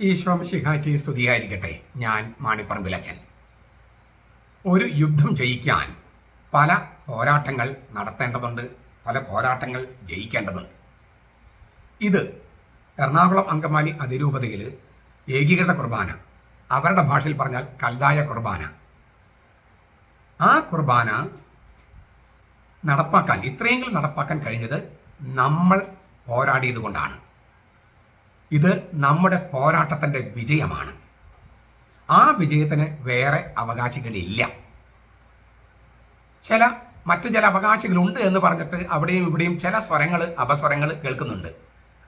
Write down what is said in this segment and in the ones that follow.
ഈശോമിശിഹായ്ക്ക് സ്തുതിയായിരിക്കട്ടെ. ഞാൻ മാണിപ്പറമ്പിലച്ചൻ ഒരു യുദ്ധം ജയിക്കാൻ പല പോരാട്ടങ്ങൾ നടത്തേണ്ടതുണ്ട് പല പോരാട്ടങ്ങൾ ജയിക്കേണ്ടതുണ്ട്. ഇത് എറണാകുളം അങ്കമാലി അതിരൂപതയിൽ ഏകീകൃത കുർബാന. അവരുടെ ഭാഷയിൽ പറഞ്ഞാൽ കൽതായ കുർബാന. ആ കുർബാന നടപ്പാക്കാൻ ഇത്രയെങ്കിലും നടപ്പാക്കാൻ കഴിഞ്ഞത് നമ്മൾ പോരാടിയത് കൊണ്ടാണ് ഇത് നമ്മുടെ പോരാട്ടത്തിന്റെ വിജയമാണ്. ആ വിജയത്തിന് വേറെ അവകാശികളില്ല. ചില മറ്റു ചില അവകാശികളുണ്ട് എന്ന് പറഞ്ഞിട്ട് അവിടെയും ഇവിടെയും ചില സ്വരങ്ങൾ അപസ്വരങ്ങൾ കേൾക്കുന്നുണ്ട്.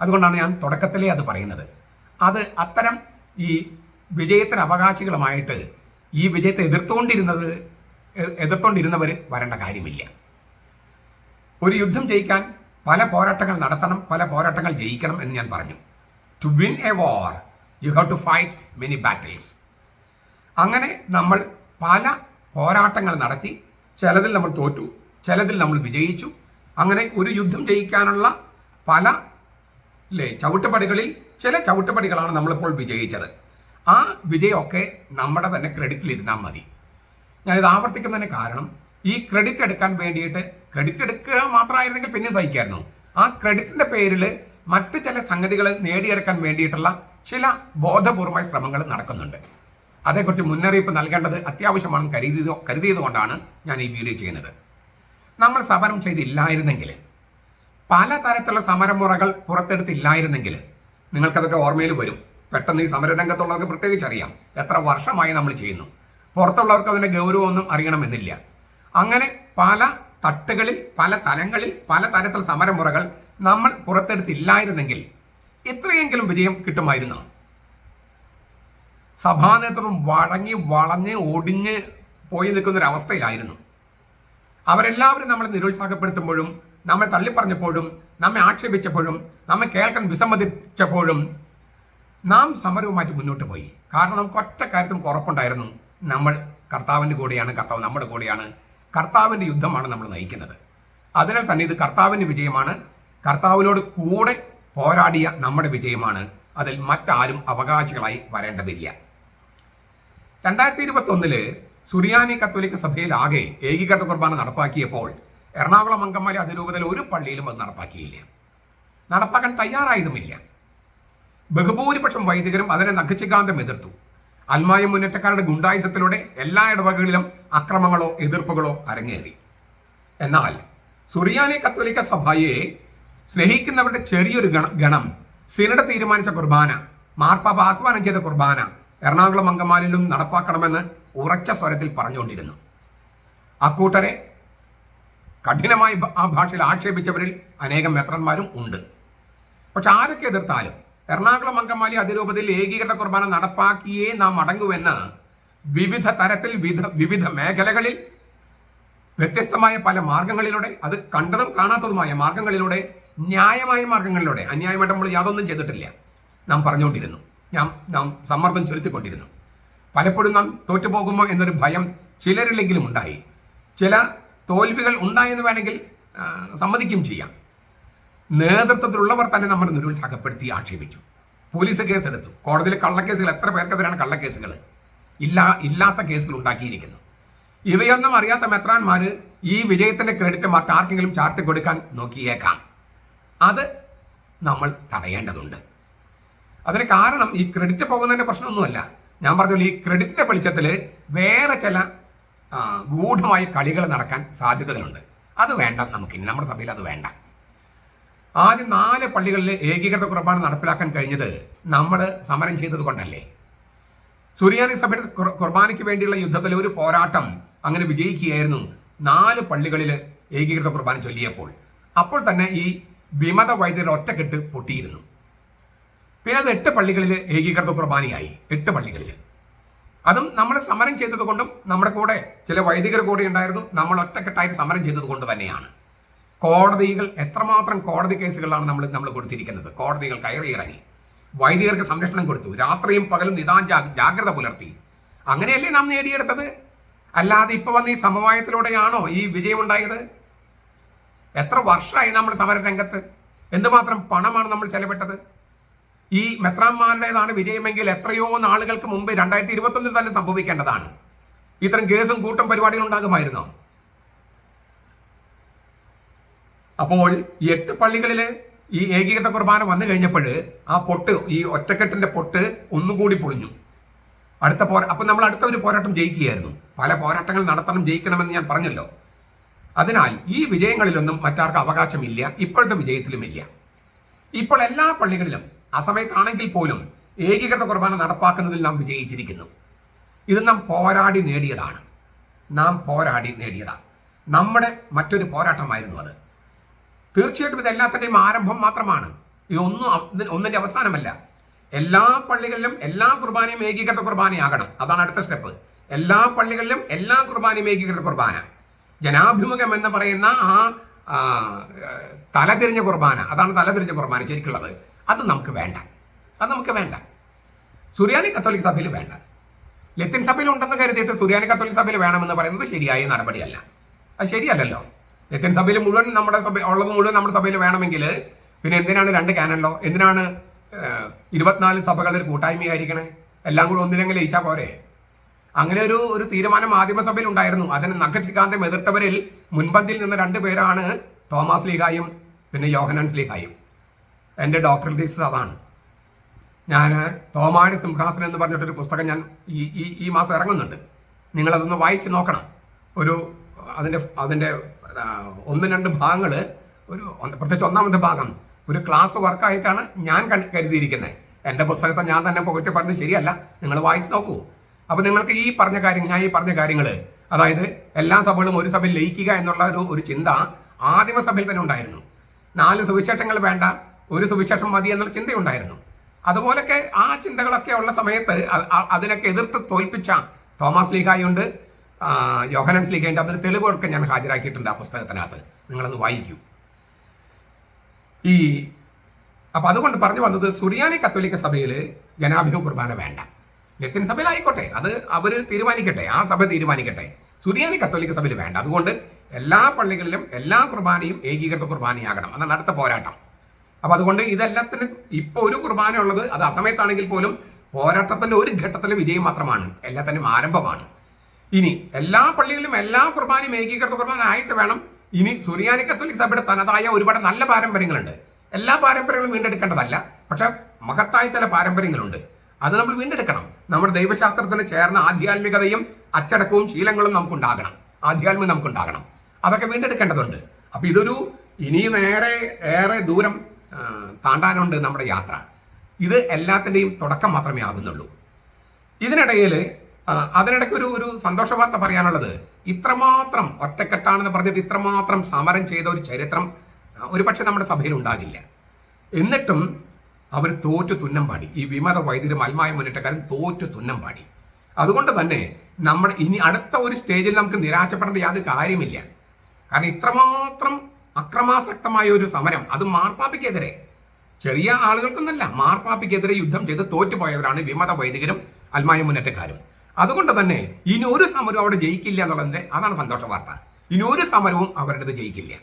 അതുകൊണ്ടാണ് ഞാൻ തുടക്കത്തിലേ അത് പറയുന്നത്. അത് അത്തരം ഈ വിജയത്തിന് അവകാശികളുമായിട്ട് ഈ വിജയത്തെ എതിർത്തുകൊണ്ടിരുന്നത് എതിർത്തുകൊണ്ടിരുന്നവർ വരേണ്ട കാര്യമില്ല. ഒരു യുദ്ധം ജയിക്കാൻ പല പോരാട്ടങ്ങൾ നടത്തണം പല പോരാട്ടങ്ങൾ ജയിക്കണം എന്ന് ഞാൻ പറഞ്ഞു. To win a war you have to fight many battles അങ്ങനെ നമ്മൾ പല പോരാട്ടങ്ങൾ നടത്തി ചിലതിൽ നമ്മൾ തോറ്റു ചിലതിൽ നമ്മൾ വിജയിച്ചു. അങ്ങനെ ഒരു യുദ്ധം ജയിക്കാനുള്ള പല അല്ലേ ചവിട്ടുപടികളിൽ ചില ചവിട്ടുപടികളാണ് നമ്മളിപ്പോൾ വിജയിച്ചത്. ആ വിജയമൊക്കെ നമ്മുടെ തന്നെ ക്രെഡിറ്റിലിരുന്നാൽ മതി. ഞാനിത് ആവർത്തിക്കുന്നതിന് കാരണം ഈ ക്രെഡിറ്റ് എടുക്കാൻ വേണ്ടിയിട്ട് ക്രെഡിറ്റ് എടുക്കുക മാത്രമായിരുന്നെങ്കിൽ പിന്നെ സഹിക്കായിരുന്നു. ആ ക്രെഡിറ്റിന്റെ പേരിൽ മറ്റ് ചില സംഗതികൾ നേടിയെടുക്കാൻ വേണ്ടിയിട്ടുള്ള ചില ബോധപൂർവമായ ശ്രമങ്ങൾ നടക്കുന്നുണ്ട്. അതേക്കുറിച്ച് മുന്നറിയിപ്പ് നൽകേണ്ടത് അത്യാവശ്യമാണെന്ന് കരുതിയത് കരുതിയത് കൊണ്ടാണ് ഞാൻ ഈ വീഡിയോ ചെയ്യുന്നത്. നമ്മൾ സമരം ചെയ്തില്ലായിരുന്നെങ്കിൽ പലതരത്തിലുള്ള സമരമുറകൾ പുറത്തെടുത്തില്ലായിരുന്നെങ്കിൽ നിങ്ങൾക്കതൊക്കെ ഓർമ്മയിൽ വരും. പെട്ടെന്ന് ഈ സമരരംഗത്തുള്ളവർക്ക് പ്രത്യേകിച്ച് അറിയാം. എത്ര വർഷമായി നമ്മൾ ചെയ്യുന്നു. പുറത്തുള്ളവർക്ക് അതിന്റെ ഗൗരവമൊന്നും അറിയണമെന്നില്ല. അങ്ങനെ പല തട്ടുകളിൽ പല തലങ്ങളിൽ പല തരത്തിലുള്ള സമരമുറകൾ നമ്മൾ പുറത്തെടുത്തില്ലായിരുന്നെങ്കിൽ ഇത്രയെങ്കിലും വിജയം കിട്ടുമായിരുന്നു? സഭാ നേതൃത്വം വഴങ്ങി വളഞ്ഞ് ഒടിഞ്ഞ് പോയി നിൽക്കുന്ന ഒരു അവസ്ഥയിലായിരുന്നു അവരെല്ലാവരും നമ്മളെ നിരുത്സാഹപ്പെടുത്തുമ്പോഴും നമ്മെ തള്ളിപ്പറഞ്ഞപ്പോഴും നമ്മെ ആക്ഷേപിച്ചപ്പോഴും നമ്മെ കേൾക്കാൻ വിസമ്മതിച്ചപ്പോഴും നാം സമരവുമായിട്ട് മുന്നോട്ട് പോയി. കാരണം നമുക്ക് ഒറ്റ കാര്യത്തിനും ഉറപ്പുണ്ടായിരുന്നു. നമ്മൾ കർത്താവിന്റെ കൂടെയാണ് കർത്താവ് നമ്മുടെ കൂടെയാണ്. കർത്താവിന്റെ യുദ്ധമാണ് നമ്മൾ നയിക്കുന്നത്. അതിനാൽ തന്നെ ഇത് കർത്താവിന്റെ വിജയമാണ്. കർത്താവിനോട് കൂടെ പോരാടിയ നമ്മുടെ വിജയമാണ്. അതിൽ മറ്റാരും അവകാശികളായി വരേണ്ടതില്ല. രണ്ടായിരത്തി ഇരുപത്തി ഒന്നിൽ സുറിയാനി കത്തോലിക്ക സഭയിലാകെ ഏകീകൃത കുർബാന നടപ്പാക്കിയപ്പോൾ എറണാകുളം അങ്കമാലി അതിരൂപതയിൽ ഒരു പള്ളിയിലും അത് നടപ്പാക്കിയില്ല. നടപ്പാക്കാൻ തയ്യാറായതുമില്ല. ബഹുഭൂരിപക്ഷം വൈദികരും അതിനെ നഖശികാന്തം എതിർത്തു. അൽമായ മുന്നേറ്റക്കാരുടെ ഗുണ്ടായുസത്തിലൂടെ എല്ലാ ഇടവകളിലും അക്രമങ്ങളോ എതിർപ്പുകളോ അരങ്ങേറി. എന്നാൽ സുറിയാനി കത്തോലിക്ക സഭയെ സ്നേഹിക്കുന്നവരുടെ ചെറിയൊരു ഗണ ഗണം. സിനഡ് തീരുമാനിച്ച കുർബാന. മാർപ്പാപ്പ ആഹ്വാനം ചെയ്ത കുർബാന. എറണാകുളം അങ്കമാലിലും നടപ്പാക്കണമെന്ന് ഉറച്ച സ്വരത്തിൽ പറഞ്ഞുകൊണ്ടിരുന്നു. അക്കൂട്ടരെ കഠിനമായി ആ ഭാഷയിൽ ആക്ഷേപിച്ചവരിൽ അനേകം മെത്രന്മാരും ഉണ്ട്. പക്ഷെ ആരൊക്കെ എതിർത്താലും എറണാകുളം അങ്കമാലി അതിരൂപതയിൽ ഏകീകൃത കുർബാന നടപ്പാക്കിയേ നാം അടങ്ങുവെന്ന് വിവിധ തരത്തിൽ വിവിധ വിവിധ മേഖലകളിൽ വ്യത്യസ്തമായ പല മാർഗങ്ങളിലൂടെ അത് കണ്ടതും കാണാത്തതുമായ മാർഗങ്ങളിലൂടെ ന്യായമായ മാർഗങ്ങളിലൂടെ അന്യായമായിട്ട് നമ്മൾ യാതൊന്നും ചെയ്തിട്ടില്ല. നാം പറഞ്ഞുകൊണ്ടിരുന്നു. ഞാൻ നാം സമ്മർദ്ദം ചെലുത്തിക്കൊണ്ടിരുന്നു. പലപ്പോഴും നാം തോറ്റുപോകുമോ എന്നൊരു ഭയം ചിലരില്ലെങ്കിലും ഉണ്ടായി. ചില തോൽവികൾ ഉണ്ടായെന്ന് വേണമെങ്കിൽ സമ്മതിക്കും ചെയ്യാം. നേതൃത്വത്തിലുള്ളവർ തന്നെ നമ്മൾ നിരുത്സാഹപ്പെടുത്തി ആക്ഷേപിച്ചു. പോലീസ് കേസെടുത്തു. കോടതിയിൽ കള്ളക്കേസുകൾ എത്ര പേർക്കെതിരാണ് കള്ളക്കേസുകൾ ഇല്ലാ ഇല്ലാത്ത കേസുകൾ ഉണ്ടാക്കിയിരിക്കുന്നു. ഇവയൊന്നും അറിയാത്ത മെത്രാന്മാർ ഈ വിജയത്തിന്റെ ക്രെഡിറ്റ് മറ്റാർക്കെങ്കിലും ചാർത്തി കൊടുക്കാൻ നോക്കിയേക്കാം. അത് നമ്മൾ തടയേണ്ടതുണ്ട്. അതിന് കാരണം ഈ ക്രെഡിറ്റ് പോകുന്നതിന്റെ പ്രശ്നമൊന്നുമല്ല. ഞാൻ പറഞ്ഞ ഈ ക്രെഡിറ്റിന്റെ വെളിച്ചത്തിൽ വേറെ ചില ഗൂഢമായ കളികൾ നടക്കാൻ സാധ്യതകളുണ്ട്. അത് വേണ്ട നമുക്കിനി നമ്മുടെ സഭയിൽ അത് വേണ്ട. ആദ്യം നാല് പള്ളികളിൽ ഏകീകൃത കുർബാന നടപ്പിലാക്കാൻ കഴിഞ്ഞത് നമ്മൾ സമരം ചെയ്തത് കൊണ്ടല്ലേ. സുറിയാനി സഭയുടെ കുർ- കുർബാനയ്ക്ക് വേണ്ടിയുള്ള യുദ്ധത്തിലെ ഒരു പോരാട്ടം അങ്ങനെ വിജയിക്കുകയായിരുന്നു നാല് പള്ളികളിൽ ഏകീകൃത കുർബാന ചൊല്ലിയപ്പോൾ. അപ്പോൾ തന്നെ ഈ വിമത വൈദ്യരുടെ ഒറ്റക്കെട്ട് പൊട്ടിയിരുന്നു. പിന്നെ അത് എട്ട് പള്ളികളിൽ ഏകീകൃത കുർബാനയായി എട്ട് പള്ളികളിൽ അതും നമ്മൾ സമരം ചെയ്തത് കൊണ്ടും നമ്മുടെ കൂടെ ചില വൈദികർ കൂടെ ഉണ്ടായിരുന്നു. നമ്മൾ ഒറ്റക്കെട്ടായിട്ട് സമരം ചെയ്തത് കൊണ്ട് തന്നെയാണ്. കോടതികൾ എത്രമാത്രം കോടതി കേസുകളാണ് നമ്മൾ നമ്മൾ കൊടുത്തിരിക്കുന്നത്. കോടതികൾ കയറി ഇറങ്ങി വൈദികർക്ക് സംരക്ഷണം കൊടുത്തു. രാത്രിയും പകലും നിതാൻ ജാഗ്രത പുലർത്തി. അങ്ങനെയല്ലേ നാം നേടിയെടുത്തത്? അല്ലാതെ ഇപ്പൊ വന്ന ഈ സമവായത്തിലൂടെയാണോ ഈ വിജയം വിജയമുണ്ടായത്? എത്ര വർഷമായി നമ്മൾ സമര രംഗത്ത് എന്തുമാത്രം പണമാണ് നമ്മൾ ചെലവിട്ടത്? ഈ മെത്രാന്മാരുടേതാണ് വിജയമെങ്കിൽ എത്രയോ നാളുകൾക്ക് മുമ്പ് രണ്ടായിരത്തി ഇരുപത്തൊന്നിൽ തന്നെ സംഭവിക്കേണ്ടതാണ്. ഇത്തരം കേസും കൂട്ടം പരിപാടികൾ ഉണ്ടാകുമായിരുന്നോ? അപ്പോൾ എട്ട് പള്ളികളിൽ ഈ ഏകീകൃത കുർബാന വന്നു കഴിഞ്ഞപ്പോൾ ആ പൊട്ട് ഈ ഒറ്റക്കെട്ടിന്റെ പൊട്ട് ഒന്നുകൂടി പൊളിഞ്ഞു. അടുത്ത പോരാ അപ്പൊ നമ്മൾ അടുത്ത ഒരു പോരാട്ടം ജയിക്കുകയായിരുന്നു. പല പോരാട്ടങ്ങൾ നടത്തണം ജയിക്കണമെന്ന് ഞാൻ പറഞ്ഞല്ലോ. അതിനാൽ ഈ വിജയങ്ങളിലൊന്നും മറ്റാർക്കും അവകാശമില്ല ഇപ്പോഴത്തെ വിജയത്തിലുമില്ല. ഇപ്പോൾ എല്ലാ പള്ളികളിലും ആ സമയത്താണെങ്കിൽ പോലും ഏകീകൃത കുർബാന നടപ്പാക്കുന്നതിൽ നാം വിജയിച്ചിരിക്കുന്നു. ഇത് നാം പോരാടി നേടിയതാണ്. നാം പോരാടി നേടിയതാണ്. നമ്മുടെ മറ്റൊരു പോരാട്ടമായിരുന്നു അത്. തീർച്ചയായിട്ടും ഇത് എല്ലാത്തിന്റെയും ആരംഭം മാത്രമാണ്. ഇതൊന്നും ഒന്നും ഒന്നിന്റെ അവസാനമല്ല. എല്ലാ പള്ളികളിലും എല്ലാ കുർബാനയും ഏകീകൃത കുർബാനയാകണം. അതാണ് അടുത്ത സ്റ്റെപ്പ്. എല്ലാ പള്ളികളിലും എല്ലാ കുർബാനയും ഏകീകൃത കുർബാന. ജനാഭിമുഖം എന്ന് പറയുന്ന ആ തലതിരിഞ്ഞ കുർബാന. അതാണ് തലതിരിഞ്ഞ കുർബാന ശരിക്കുള്ളത്. അത് നമുക്ക് വേണ്ട. അത് നമുക്ക് വേണ്ട. സുറിയാനി കത്തോലിക് സഭയിൽ വേണ്ട. ലത്തിൻ സഭയിൽ ഉണ്ടെന്ന് കരുതിയിട്ട് സുറിയാനി കത്തോലിക് സഭയിൽ വേണമെന്ന് പറയുന്നത് ശരിയായ നടപടിയല്ല. അത് ശരിയല്ലല്ലോ. ലത്തിൻ സഭയിൽ മുഴുവൻ നമ്മുടെ സഭ ഉള്ളത് മുഴുവൻ നമ്മുടെ സഭയിൽ വേണമെങ്കിൽ പിന്നെ എന്തിനാണ് രണ്ട് കാനല്ലോ? എന്തിനാണ് ഇരുപത്തിനാല് സഭകളിൽ കൂട്ടായ്മയായിരിക്കണേ? എല്ലാം കൂടെ ഒന്നിനെങ്കിലും ലയിച്ചാൽ പോരെ? അങ്ങനെ ഒരു ഒരു തീരുമാനം മാധ്യമസഭയിൽ ഉണ്ടായിരുന്നു. അതിന് നഖശ്രീകാന്തം എതിർത്തവരിൽ മുൻപന്തിൽ നിന്ന് രണ്ട് പേരാണ് തോമസ് ലീഹായും പിന്നെ യോഹനാൻസ് ലീഗായും. എന്റെ ഡോക്ടർ തീസിസ് അതാണ്. ഞാൻ തോമാണി സിംഹാസൻ എന്ന് പറഞ്ഞിട്ടൊരു പുസ്തകം ഞാൻ ഈ ഈ ഈ മാസം ഇറങ്ങുന്നുണ്ട്. നിങ്ങളതൊന്ന് വായിച്ച് നോക്കണം. ഒരു അതിന്റെ അതിന്റെ ഒന്ന് രണ്ട് ഭാഗങ്ങൾ ഒരു പ്രത്യേകിച്ച് ഒന്നാമത്തെ ഭാഗം ഒരു ക്ലാസ് വർക്കായിട്ടാണ് ഞാൻ കരുതിയിരിക്കുന്നത്. എന്റെ പുസ്തകത്തെ ഞാൻ തന്നെ പുകഴ്ത്തി പറഞ്ഞത് ശരിയല്ല. നിങ്ങൾ വായിച്ച് നോക്കൂ. അപ്പോൾ നിങ്ങൾക്ക് ഈ പറഞ്ഞ കാര്യങ്ങൾ ഞാൻ ഈ പറഞ്ഞ കാര്യങ്ങൾ അതായത് എല്ലാ സഭകളും ഒരു സഭയിൽ ലയിക്കുക എന്നുള്ള ഒരു ഒരു ചിന്ത ആദിമസഭയിൽ തന്നെ ഉണ്ടായിരുന്നു. നാല് സുവിശേഷങ്ങൾ വേണ്ട ഒരു സുവിശേഷം മതി എന്നുള്ള ചിന്തയുണ്ടായിരുന്നു. അതുപോലൊക്കെ ആ ചിന്തകളൊക്കെ ഉള്ള സമയത്ത് അതിനൊക്കെ എതിർത്ത് തോൽപ്പിച്ച തോമസ് ലീഗായുണ്ട് യോഹനൻസ് ലീഗയുണ്ട് അതിന് തെളിവുകളൊക്കെ ഞാൻ ഹാജരാക്കിയിട്ടുണ്ട് ആ പുസ്തകത്തിനകത്ത്. നിങ്ങളത് വായിക്കൂ. ഈ അപ്പൊ അതുകൊണ്ട് പറഞ്ഞു വന്നത് സുറിയാനി കത്തോലിക്ക സഭയിൽ ജനാഭിമുഖ കുർബാന വേണ്ട. ലത്തിൻ സഭയിലായിക്കോട്ടെ. അത് അവർ തീരുമാനിക്കട്ടെ. ആ സഭ തീരുമാനിക്കട്ടെ. സുറിയാനി കത്തോലിക്ക സഭയിൽ വേണ്ട. അതുകൊണ്ട് എല്ലാ പള്ളികളിലും എല്ലാ കുർബാനയും ഏകീകൃത കുർബാനയാകണം. അതാണ് അടുത്ത പോരാട്ടം. അപ്പൊ അതുകൊണ്ട് ഇതെല്ലാത്തിനും ഇപ്പൊ ഒരു കുർബാന ഉള്ളത് അത് അസമയത്താണെങ്കിൽ പോലും പോരാട്ടത്തിന്റെ ഒരു ഘട്ടത്തിലെ വിജയം മാത്രമാണ്. എല്ലാത്തിനും ആരംഭമാണ്. ഇനി എല്ലാ പള്ളികളിലും എല്ലാ കുർബാനയും ഏകീകൃത കുർബാന ആയിട്ട് വേണം. ഇനി സുറിയാനി കത്തോലിക് സഭയുടെ തനതായ ഒരുപാട് നല്ല പാരമ്പര്യങ്ങളുണ്ട്. എല്ലാ പാരമ്പര്യങ്ങളും വീണ്ടെടുക്കേണ്ടതല്ല. പക്ഷെ മഹത്തായ ചില പാരമ്പര്യങ്ങളുണ്ട്. അത് നമ്മൾ വീണ്ടെടുക്കണം. നമ്മുടെ ദൈവശാസ്ത്രത്തിന് ചേർന്ന ആധ്യാത്മികതയും അച്ചടക്കവും ശീലങ്ങളും നമുക്കുണ്ടാകണം. ആധ്യാത്മികം നമുക്കുണ്ടാകണം. അതൊക്കെ വീണ്ടെടുക്കേണ്ടതുണ്ട്. അപ്പൊ ഇതൊരു ഇനിയും ഏറെ ഏറെ ദൂരം താണ്ടാനുണ്ട് നമ്മുടെ യാത്ര. ഇത് എല്ലാത്തിന്റെയും തുടക്കം മാത്രമേ ആകുന്നുള്ളൂ. ഇതിനിടയിൽ അതിനിടയ്ക്ക് ഒരു ഒരു സന്തോഷ വാർത്ത പറയാനുള്ളത്. ഇത്രമാത്രം ഒറ്റക്കെട്ടാണെന്ന് പറഞ്ഞിട്ട് ഇത്രമാത്രം സമരം ചെയ്ത ഒരു ചരിത്രം ഒരുപക്ഷെ നമ്മുടെ സഭയിൽ ഉണ്ടാകില്ല. എന്നിട്ടും അവർ തോറ്റു തുന്നം പാടി. ഈ വിമത വൈദ്യരും അൽമായ മുന്നേറ്റക്കാരും തോറ്റു തുന്നം പാടി. അതുകൊണ്ട് തന്നെ നമ്മുടെ ഇനി അടുത്ത ഒരു സ്റ്റേജിൽ നമുക്ക് നിരാശപ്പെടേണ്ട യാതൊരു കാര്യമില്ല. കാരണം ഇത്രമാത്രം അക്രമാസക്തമായ ഒരു സമരം അത് മാർപ്പാപ്പയ്ക്കെതിരെ ചെറിയ ആളുകൾക്കൊന്നല്ല മാർപ്പാപ്പയ്ക്കെതിരെ യുദ്ധം ചെയ്ത് തോറ്റുപോയവരാണ് വിമത വൈദികരും അൽമായ മുന്നേറ്റക്കാരും. അതുകൊണ്ട് തന്നെ ഇനി ഒരു സമരവും അവിടെ ജയിക്കില്ല എന്നുള്ളതിന്റെ അതാണ് സന്തോഷ വാർത്ത. ഇനി ഒരു സമരവും അവരുടേത് ജയിക്കില്ല.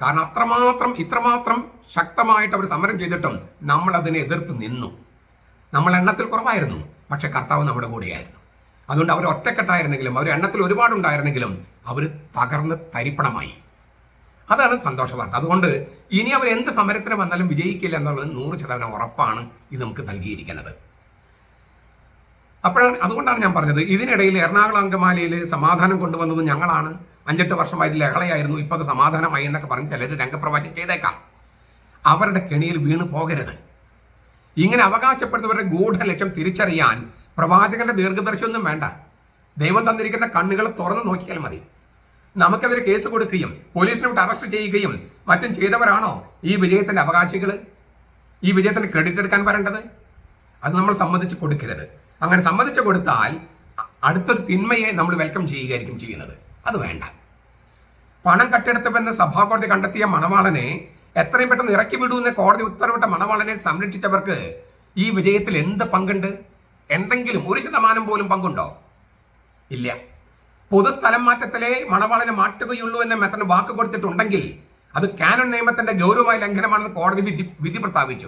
കാരണം അത്രമാത്രം ഇത്രമാത്രം ശക്തമായിട്ട് അവർ സമരം ചെയ്തിട്ടും നമ്മൾ അതിനെ എതിർത്ത് നിന്നു. നമ്മൾ എണ്ണത്തിൽ കുറവായിരുന്നു പക്ഷെ കർത്താവ് നമ്മുടെ കൂടെയായിരുന്നു. അതുകൊണ്ട് അവർ ഒറ്റക്കെട്ടായിരുന്നെങ്കിലും അവർ എണ്ണത്തിൽ ഒരുപാടുണ്ടായിരുന്നെങ്കിലും അവർ തകർന്ന് തരിപ്പണമായി. അതാണ് സന്തോഷ വാർത്ത. അതുകൊണ്ട് ഇനി അവർ എന്ത് സമരത്തിന് വന്നാലും വിജയിക്കില്ല എന്നുള്ളത് നൂറ് ശതമാനം ഉറപ്പാണ് ഇത് നമുക്ക് നൽകിയിരിക്കുന്നത്. അപ്പോഴാണ് അതുകൊണ്ടാണ് ഞാൻ പറഞ്ഞത് ഇതിനിടയിൽ എറണാകുളം അങ്കമാലിയിൽ സമാധാനം കൊണ്ടുവന്നത് ഞങ്ങളാണ്. അഞ്ചെട്ട് വർഷമായി ലഹളയായിരുന്നു. ഇപ്പോൾ അത് സമാധാനമായി എന്നൊക്കെ പറഞ്ഞ് ചിലർ രംഗപ്രവാചം ചെയ്തേക്കാം. അവരുടെ കെണിയിൽ വീണ് പോകരുത്. ഇങ്ങനെ അവകാശപ്പെടുന്നവരുടെ ഗൂഢലക്ഷ്യം തിരിച്ചറിയാൻ പ്രവാചകന്റെ ദീർഘദർശിയൊന്നും വേണ്ട. ദൈവം തന്നിരിക്കുന്ന കണ്ണുകൾ തുറന്നു നോക്കിയാൽ മതി. നമുക്കെതിരെ കേസ് കൊടുക്കുകയും പോലീസിനെ വിട്ട് അറസ്റ്റ് ചെയ്യുകയും മറ്റും ചെയ്തവരാണോ ഈ വിജയത്തിന്റെ അവകാശികൾ ഈ വിജയത്തിന് ക്രെഡിറ്റ് എടുക്കാൻ വരേണ്ടത്? അത് നമ്മൾ സമ്മതിച്ച് കൊടുക്കരുത്. അങ്ങനെ സമ്മതിച്ചു കൊടുത്താൽ അടുത്തൊരു തിന്മയെ നമ്മൾ വെൽക്കം ചെയ്യുകയായിരിക്കും ചെയ്യുന്നത്. അത് വേണ്ട. പണം കട്ടെടുത്തുവെന്ന് സഭാകോടതി കണ്ടെത്തിയ മണവാളനെ എത്രയും പെട്ടെന്ന് ഇറക്കി വിടൂ എന്ന് കോടതി ഉത്തരവിട്ട മണവാളനെ സംരക്ഷിച്ചവർക്ക് ഈ വിജയത്തിൽ എന്ത് പങ്കുണ്ട്? എന്തെങ്കിലും ഒരു ശതമാനം പോലും പങ്കുണ്ടോ? ഇല്ല. പൊതുസ്ഥലം മാറ്റത്തിലെ മണവാളനെ മാറ്റുകയുള്ളൂ എന്ന മെത്തന് വാക്ക് കൊടുത്തിട്ടുണ്ടെങ്കിൽ അത് കാനൺ നിയമത്തിന്റെ ഗൗരവമായ ലംഘനമാണെന്ന് കോടതി വിധി വിധി പ്രസ്താവിച്ചു.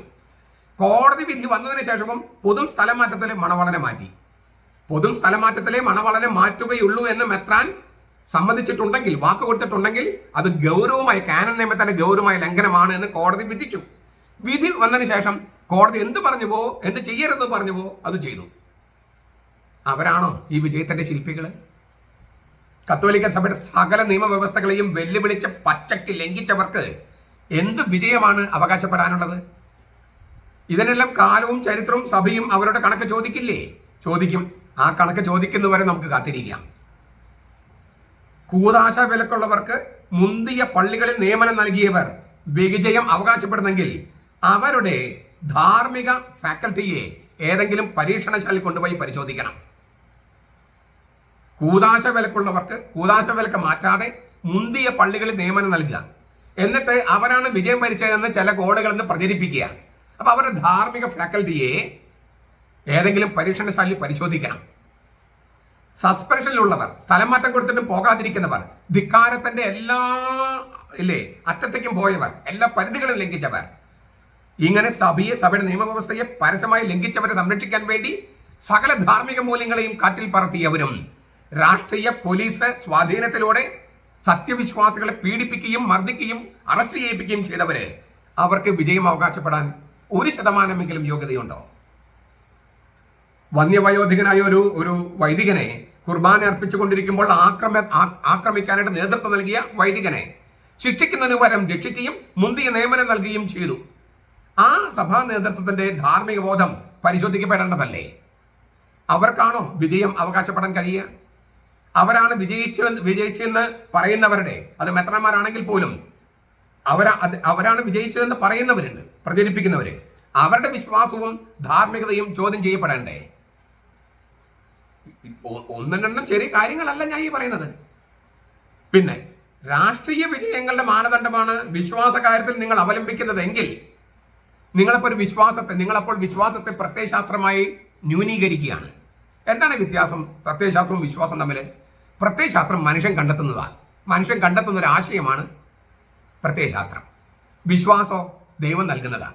കോടതി വിധി വന്നതിന് ശേഷവും പൊതു സ്ഥലം മാറ്റത്തിലെ മണവാളനെ മാറ്റി. പൊതു സ്ഥലം മാറ്റത്തിലെ മണവാളനെ മാറ്റുകയുള്ളൂ എന്ന് മെത്രാൻ സമ്മതിച്ചിട്ടുണ്ടെങ്കിൽ വാക്ക് കൊടുത്തിട്ടുണ്ടെങ്കിൽ അത് ഗൗരവമായി കാനൻ നിയമത്തിന്റെ ഗൗരവമായ ലംഘനമാണ് എന്ന് കോടതി വിധിച്ചു. വിധി വന്നതിന് ശേഷം കോടതി എന്ത് പറഞ്ഞു പറഞ്ഞുവോ എന്ത് ചെയ്യരുതെന്ന് പറഞ്ഞുവോ അത് ചെയ്തു. അവരാണോ ഈ വിജയത്തിന്റെ ശില്പികൾ കത്തോലിക്ക സഭയുടെ സകല നിയമവ്യവസ്ഥകളെയും വെല്ലുവിളിച്ച് പച്ചയ്ക്ക് ലംഘിച്ചവർക്ക് എന്ത് വിജയമാണ് അവകാശപ്പെടാനുള്ളത്? ഇതിനെല്ലാം കാലവും ചരിത്രവും സഭയും അവരുടെ കണക്ക് ചോദിക്കില്ലേ? ചോദിക്കും. ആ കണക്ക് ചോദിക്കുന്നവരെ നമുക്ക് കാത്തിരിക്കാം. കൂതാശ വിലക്കുള്ളവർക്ക് മുന്തിയ പള്ളികളിൽ നിയമനം നൽകിയവർ വിജയം അവകാശപ്പെടുന്നെങ്കിൽ അവരുടെ ധാർമ്മിക ഫാക്കൽറ്റിയെ ഏതെങ്കിലും പരീക്ഷണശാലയിൽ കൊണ്ടുപോയി പരിശോധിക്കണം. കൂതാശ വിലക്കുള്ളവർക്ക് കൂതാശ വിലക്ക് മാറ്റാതെ മുന്തിയ പള്ളികളിൽ നിയമനം നൽകുക. എന്നിട്ട് അവരാണ് വിജയം ഭരിച്ചതെന്ന് ചില കോഡുകൾ എന്ന് പ്രചരിപ്പിക്കുക. അപ്പൊ അവരുടെ ധാർമ്മിക ഫാക്കൽറ്റിയെ ഏതെങ്കിലും പരീക്ഷണശാലയിൽ പരിശോധിക്കണം. സസ്പെൻഷനിലുള്ളവർ സ്ഥലം മാറ്റം കൊടുത്തിട്ടും പോകാതിരിക്കുന്നവർ ധിക്കാരത്തിന്റെ എല്ലാ ഇല്ലേ അറ്റത്തേക്കും പോയവർ എല്ലാ പരിധികളും ലംഘിച്ചവർ ഇങ്ങനെ സഭയെ സഭയുടെ നിയമവ്യവസ്ഥയെ പരസ്യമായി ലംഘിച്ചവരെ സംരക്ഷിക്കാൻ വേണ്ടി സകല ധാർമ്മിക മൂല്യങ്ങളെയും കാറ്റിൽ പറത്തിയവരും രാഷ്ട്രീയ പോലീസ് സ്വാധീനത്തിലൂടെ സത്യവിശ്വാസികളെ പീഡിപ്പിക്കുകയും മർദ്ദിക്കുകയും അറസ്റ്റ് ചെയ്യിപ്പിക്കുകയും ചെയ്തവരെ അവർക്ക് വിജയം അവകാശപ്പെടാൻ ഒരു ശതമാനമെങ്കിലും യോഗ്യതയുണ്ടോ? വന്യവയോധികനായ ഒരു ഒരു വൈദികനെ കുർബാന അർപ്പിച്ചുകൊണ്ടിരിക്കുമ്പോൾ ആക്രമ ആക്രമിക്കാനായിട്ട് നേതൃത്വം നൽകിയ വൈദികനെ ശിക്ഷിക്കുന്നതിന് പകരം രക്ഷിക്കുകയും മുന്തിയ നിയമനം നൽകുകയും ചെയ്തു. ആ സഭാ നേതൃത്വത്തിന്റെ ധാർമ്മിക ബോധം പരിശോധിക്കപ്പെടേണ്ടതല്ലേ? അവർക്കാണോ വിജയം അവകാശപ്പെടാൻ കഴിയുക? അവരാണ് വിജയിച്ചു വിജയിച്ചെന്ന് പറയുന്നവരുടെ അത് മെത്രന്മാരാണെങ്കിൽ പോലും അവരാ അവരാണ് വിജയിച്ചതെന്ന് പറയുന്നവരുണ്ട് പ്രചരിപ്പിക്കുന്നവര്. അവരുടെ വിശ്വാസവും ധാർമ്മികതയും ചോദ്യം ചെയ്യപ്പെടണ്ടേ? ഒന്നും രണ്ടും ചെറിയ കാര്യങ്ങളല്ല ഞാൻ ഈ പറയുന്നത്. പിന്നെ രാഷ്ട്രീയ വിജയങ്ങളുടെ മാനദണ്ഡമാണ് വിശ്വാസ കാര്യത്തിൽ നിങ്ങൾ അവലംബിക്കുന്നതെങ്കിൽ നിങ്ങളപ്പോൾ ഒരു വിശ്വാസത്തെ നിങ്ങളപ്പോൾ വിശ്വാസത്തെ പ്രത്യയശാസ്ത്രമായി ന്യൂനീകരിക്കുകയാണ്. എന്താണ് വ്യത്യാസം? പ്രത്യയശാസ്ത്രവും വിശ്വാസം തമ്മിൽ പ്രത്യയശാസ്ത്രം മനുഷ്യൻ കണ്ടെത്തുന്നതാണ്. മനുഷ്യൻ കണ്ടെത്തുന്ന ഒരു ആശയമാണ് പ്രത്യയശാസ്ത്രം. വിശ്വാസോ ദൈവം നൽകുന്നതാണ്.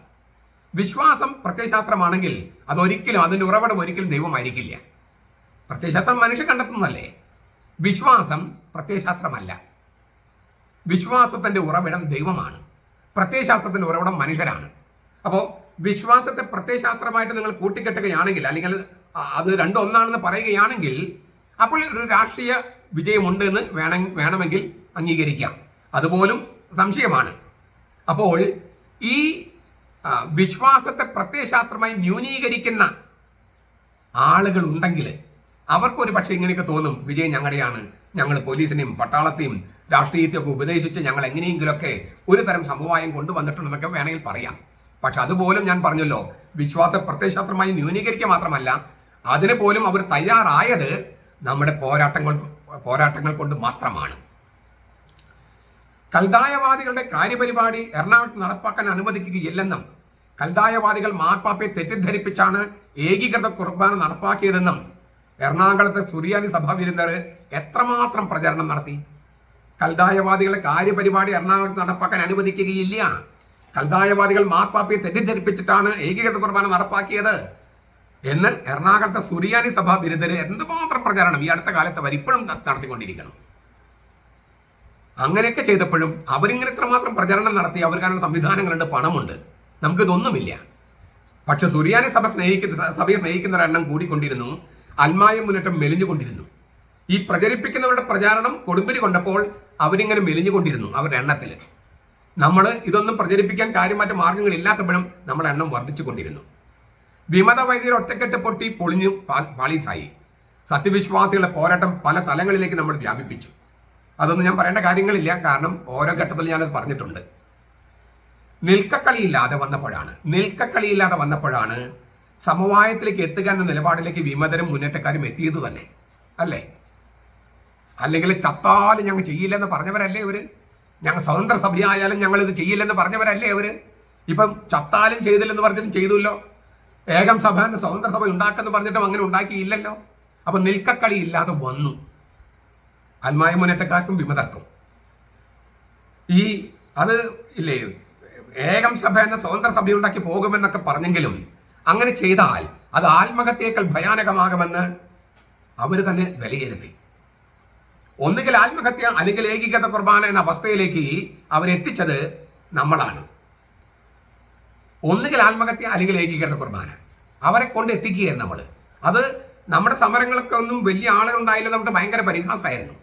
വിശ്വാസം പ്രത്യയശാസ്ത്രമാണെങ്കിൽ അതൊരിക്കലും അതിന്റെ ഉറവിടം ഒരിക്കലും ദൈവമായിരിക്കില്ല പ്രത്യയശാസ്ത്രം മനുഷ്യൻ കണ്ടെത്തുന്നതല്ലേ? വിശ്വാസം പ്രത്യയശാസ്ത്രമല്ല. വിശ്വാസത്തിന്റെ ഉറവിടം ദൈവമാണ്. പ്രത്യയശാസ്ത്രത്തിന്റെ ഉറവിടം മനുഷ്യരാണ്. അപ്പോൾ വിശ്വാസത്തെ പ്രത്യയശാസ്ത്രമായിട്ട് നിങ്ങൾ കൂട്ടിക്കെട്ടുകയാണെങ്കിൽ അല്ലെങ്കിൽ അത് രണ്ടും ഒന്നാണെന്ന് പറയുകയാണെങ്കിൽ അപ്പോൾ ഒരു രാഷ്ട്രീയ വിജയമുണ്ട് എന്ന് വേണം വേണമെങ്കിൽ അംഗീകരിക്കാം. അതുപോലും സംശയമാണ്. അപ്പോൾ ഈ വിശ്വാസത്തെ പ്രത്യയശാസ്ത്രമായി ന്യൂനീകരിക്കുന്ന ആളുകൾ ഉണ്ടെങ്കിൽ അവർക്കൊരു പക്ഷേ ഇങ്ങനെയൊക്കെ തോന്നും വിജയ് ഞങ്ങളുടെയാണ്. ഞങ്ങൾ പോലീസിനെയും പട്ടാളത്തെയും രാഷ്ട്രീയത്തെയൊക്കെ ഉപദേശിച്ച് ഞങ്ങൾ എങ്ങനെയെങ്കിലുമൊക്കെ ഒരു തരം സമവായം കൊണ്ടുവന്നിട്ടുണ്ടെന്നൊക്കെ വേണമെങ്കിൽ പറയാം. പക്ഷെ അതുപോലും ഞാൻ പറഞ്ഞല്ലോ വിശ്വാസ പ്രത്യയശാസ്ത്രമായി ന്യൂനീകരിക്കുക മാത്രമല്ല അതിന് പോലും അവർ തയ്യാറായത് നമ്മുടെ പോരാട്ടങ്ങൾ പോരാട്ടങ്ങൾ കൊണ്ട് മാത്രമാണ്. കൽതായവാദികളുടെ കാര്യപരിപാടി എറണാകുളത്ത് നടപ്പാക്കാൻ അനുവദിക്കുകയില്ലെന്നും കൽതായവാദികൾ മാർപ്പാപ്പയെ തെറ്റിദ്ധരിപ്പിച്ചാണ് ഏകീകൃത കുർബാന നടപ്പാക്കിയതെന്നും എറണാകുളത്തെ സുറിയാനി സഭാ വിരുദ്ധർ എത്രമാത്രം പ്രചരണം നടത്തി? കൽദായവാദികളെ കാര്യപരിപാടി എറണാകുളത്ത് നടപ്പാക്കാൻ അനുവദിക്കുകയില്ല. കൽദായവാദികൾ മാർപ്പാപ്പയെ തെറ്റിദ്ധരിപ്പിച്ചിട്ടാണ് ഏകീകൃത കുർബാന നടപ്പാക്കിയത്. എന്ന് എറണാകുളത്തെ സുറിയാനി സഭാ വിരുദ്ധർ എന്തുമാത്രം പ്രചരണം ഈ അടുത്ത കാലത്ത് അവർ ഇപ്പോഴും നടത്തിക്കൊണ്ടിരിക്കണം. അങ്ങനെയൊക്കെ ചെയ്തപ്പോഴും അവരിങ്ങനെ ഇത്രമാത്രം പ്രചരണം നടത്തി അവർക്കാനുള്ള സംവിധാനങ്ങളുണ്ട് പണമുണ്ട്. നമുക്കിതൊന്നുമില്ല. പക്ഷെ സുറിയാനി സഭ സ്നേഹിക്കുന്ന സഭയെ സ്നേഹിക്കുന്നവരെണ്ണം കൂടിക്കൊണ്ടിരുന്നു. അൽമായം മുന്നേറ്റം മെലിഞ്ഞുകൊണ്ടിരുന്നു. ഈ പ്രചരിപ്പിക്കുന്നവരുടെ പ്രചാരണം കൊടുമ്പിരി കൊണ്ടപ്പോൾ അവരിങ്ങനെ മെലിഞ്ഞുകൊണ്ടിരുന്നു അവരുടെ എണ്ണത്തിൽ നമ്മൾ ഇതൊന്നും പ്രചരിപ്പിക്കാൻ കാര്യമാറ്റ മാർഗങ്ങൾ ഇല്ലാത്തപ്പോഴും നമ്മുടെ എണ്ണം വർദ്ധിച്ചു കൊണ്ടിരുന്നു വിമത വൈദ്യർ ഒറ്റക്കെട്ട് പൊട്ടി പൊളിഞ്ഞു പാളീസായി. സത്യവിശ്വാസികളുടെ പോരാട്ടം പല തലങ്ങളിലേക്ക് നമ്മൾ വ്യാപിപ്പിച്ചു. അതൊന്നും ഞാൻ പറയേണ്ട കാര്യങ്ങളില്ല കാരണം ഓരോ ഘട്ടത്തിൽ ഞാനത് പറഞ്ഞിട്ടുണ്ട്. നിൽക്കക്കളിയില്ലാതെ വന്നപ്പോഴാണ് നിൽക്കക്കളിയില്ലാതെ വന്നപ്പോഴാണ് സമവായത്തിലേക്ക് എത്തുക എന്ന നിലപാടിലേക്ക് വിമതരും മുന്നേറ്റക്കാരും എത്തിയത് തന്നെ അല്ലേ? അല്ലെങ്കിൽ ചത്താലും ഞങ്ങൾ ചെയ്യില്ലെന്ന് പറഞ്ഞവരല്ലേ അവർ ഞങ്ങൾ സ്വതന്ത്ര സഭയായാലും ഞങ്ങൾ ഇത് ചെയ്യില്ലെന്ന് പറഞ്ഞവരല്ലേ അവർ ഇപ്പം ചത്താലും ചെയ്തില്ലെന്ന് പറഞ്ഞിട്ടും ചെയ്തുല്ലോ. ഏകം സഭ എന്ന സ്വതന്ത്ര സഭ ഉണ്ടാക്കുമെന്ന് പറഞ്ഞിട്ടും അങ്ങനെ ഉണ്ടാക്കിയില്ലല്ലോ. അപ്പൊ നിൽക്കക്കളി ഇല്ലാതെ വന്നു. അന്മായ മുന്നേറ്റക്കാർക്കും വിമതർക്കും. ഈ അത് ഇല്ലേ? ഏകം സഭ എന്ന സ്വതന്ത്ര സഭയുണ്ടാക്കി പോകുമെന്നൊക്കെ പറഞ്ഞെങ്കിലും അങ്ങനെ ചെയ്താൽ അത് ആത്മഹത്യയേക്കാൾ ഭയാനകമാകുമെന്ന് അവർ തന്നെ വിലയിരുത്തി. ഒന്നുകിൽ ആത്മഹത്യ അല്ലെങ്കിൽ ഏകീകൃത കുർബാന എന്ന അവസ്ഥയിലേക്ക് അവരെത്തിച്ചത് നമ്മളാണ്. ഒന്നുകിൽ ആത്മഹത്യ അല്ലെങ്കിൽ ഏകീകൃത കുർബാന. അവരെ കൊണ്ട് എത്തിക്കുകയാണ് നമ്മൾ അത് നമ്മുടെ സമരങ്ങളൊക്കെ ഒന്നും വലിയ ആളുകളുണ്ടായില്ല നമ്മുടെ ഭയങ്കര പരിഹാസമായിരുന്നു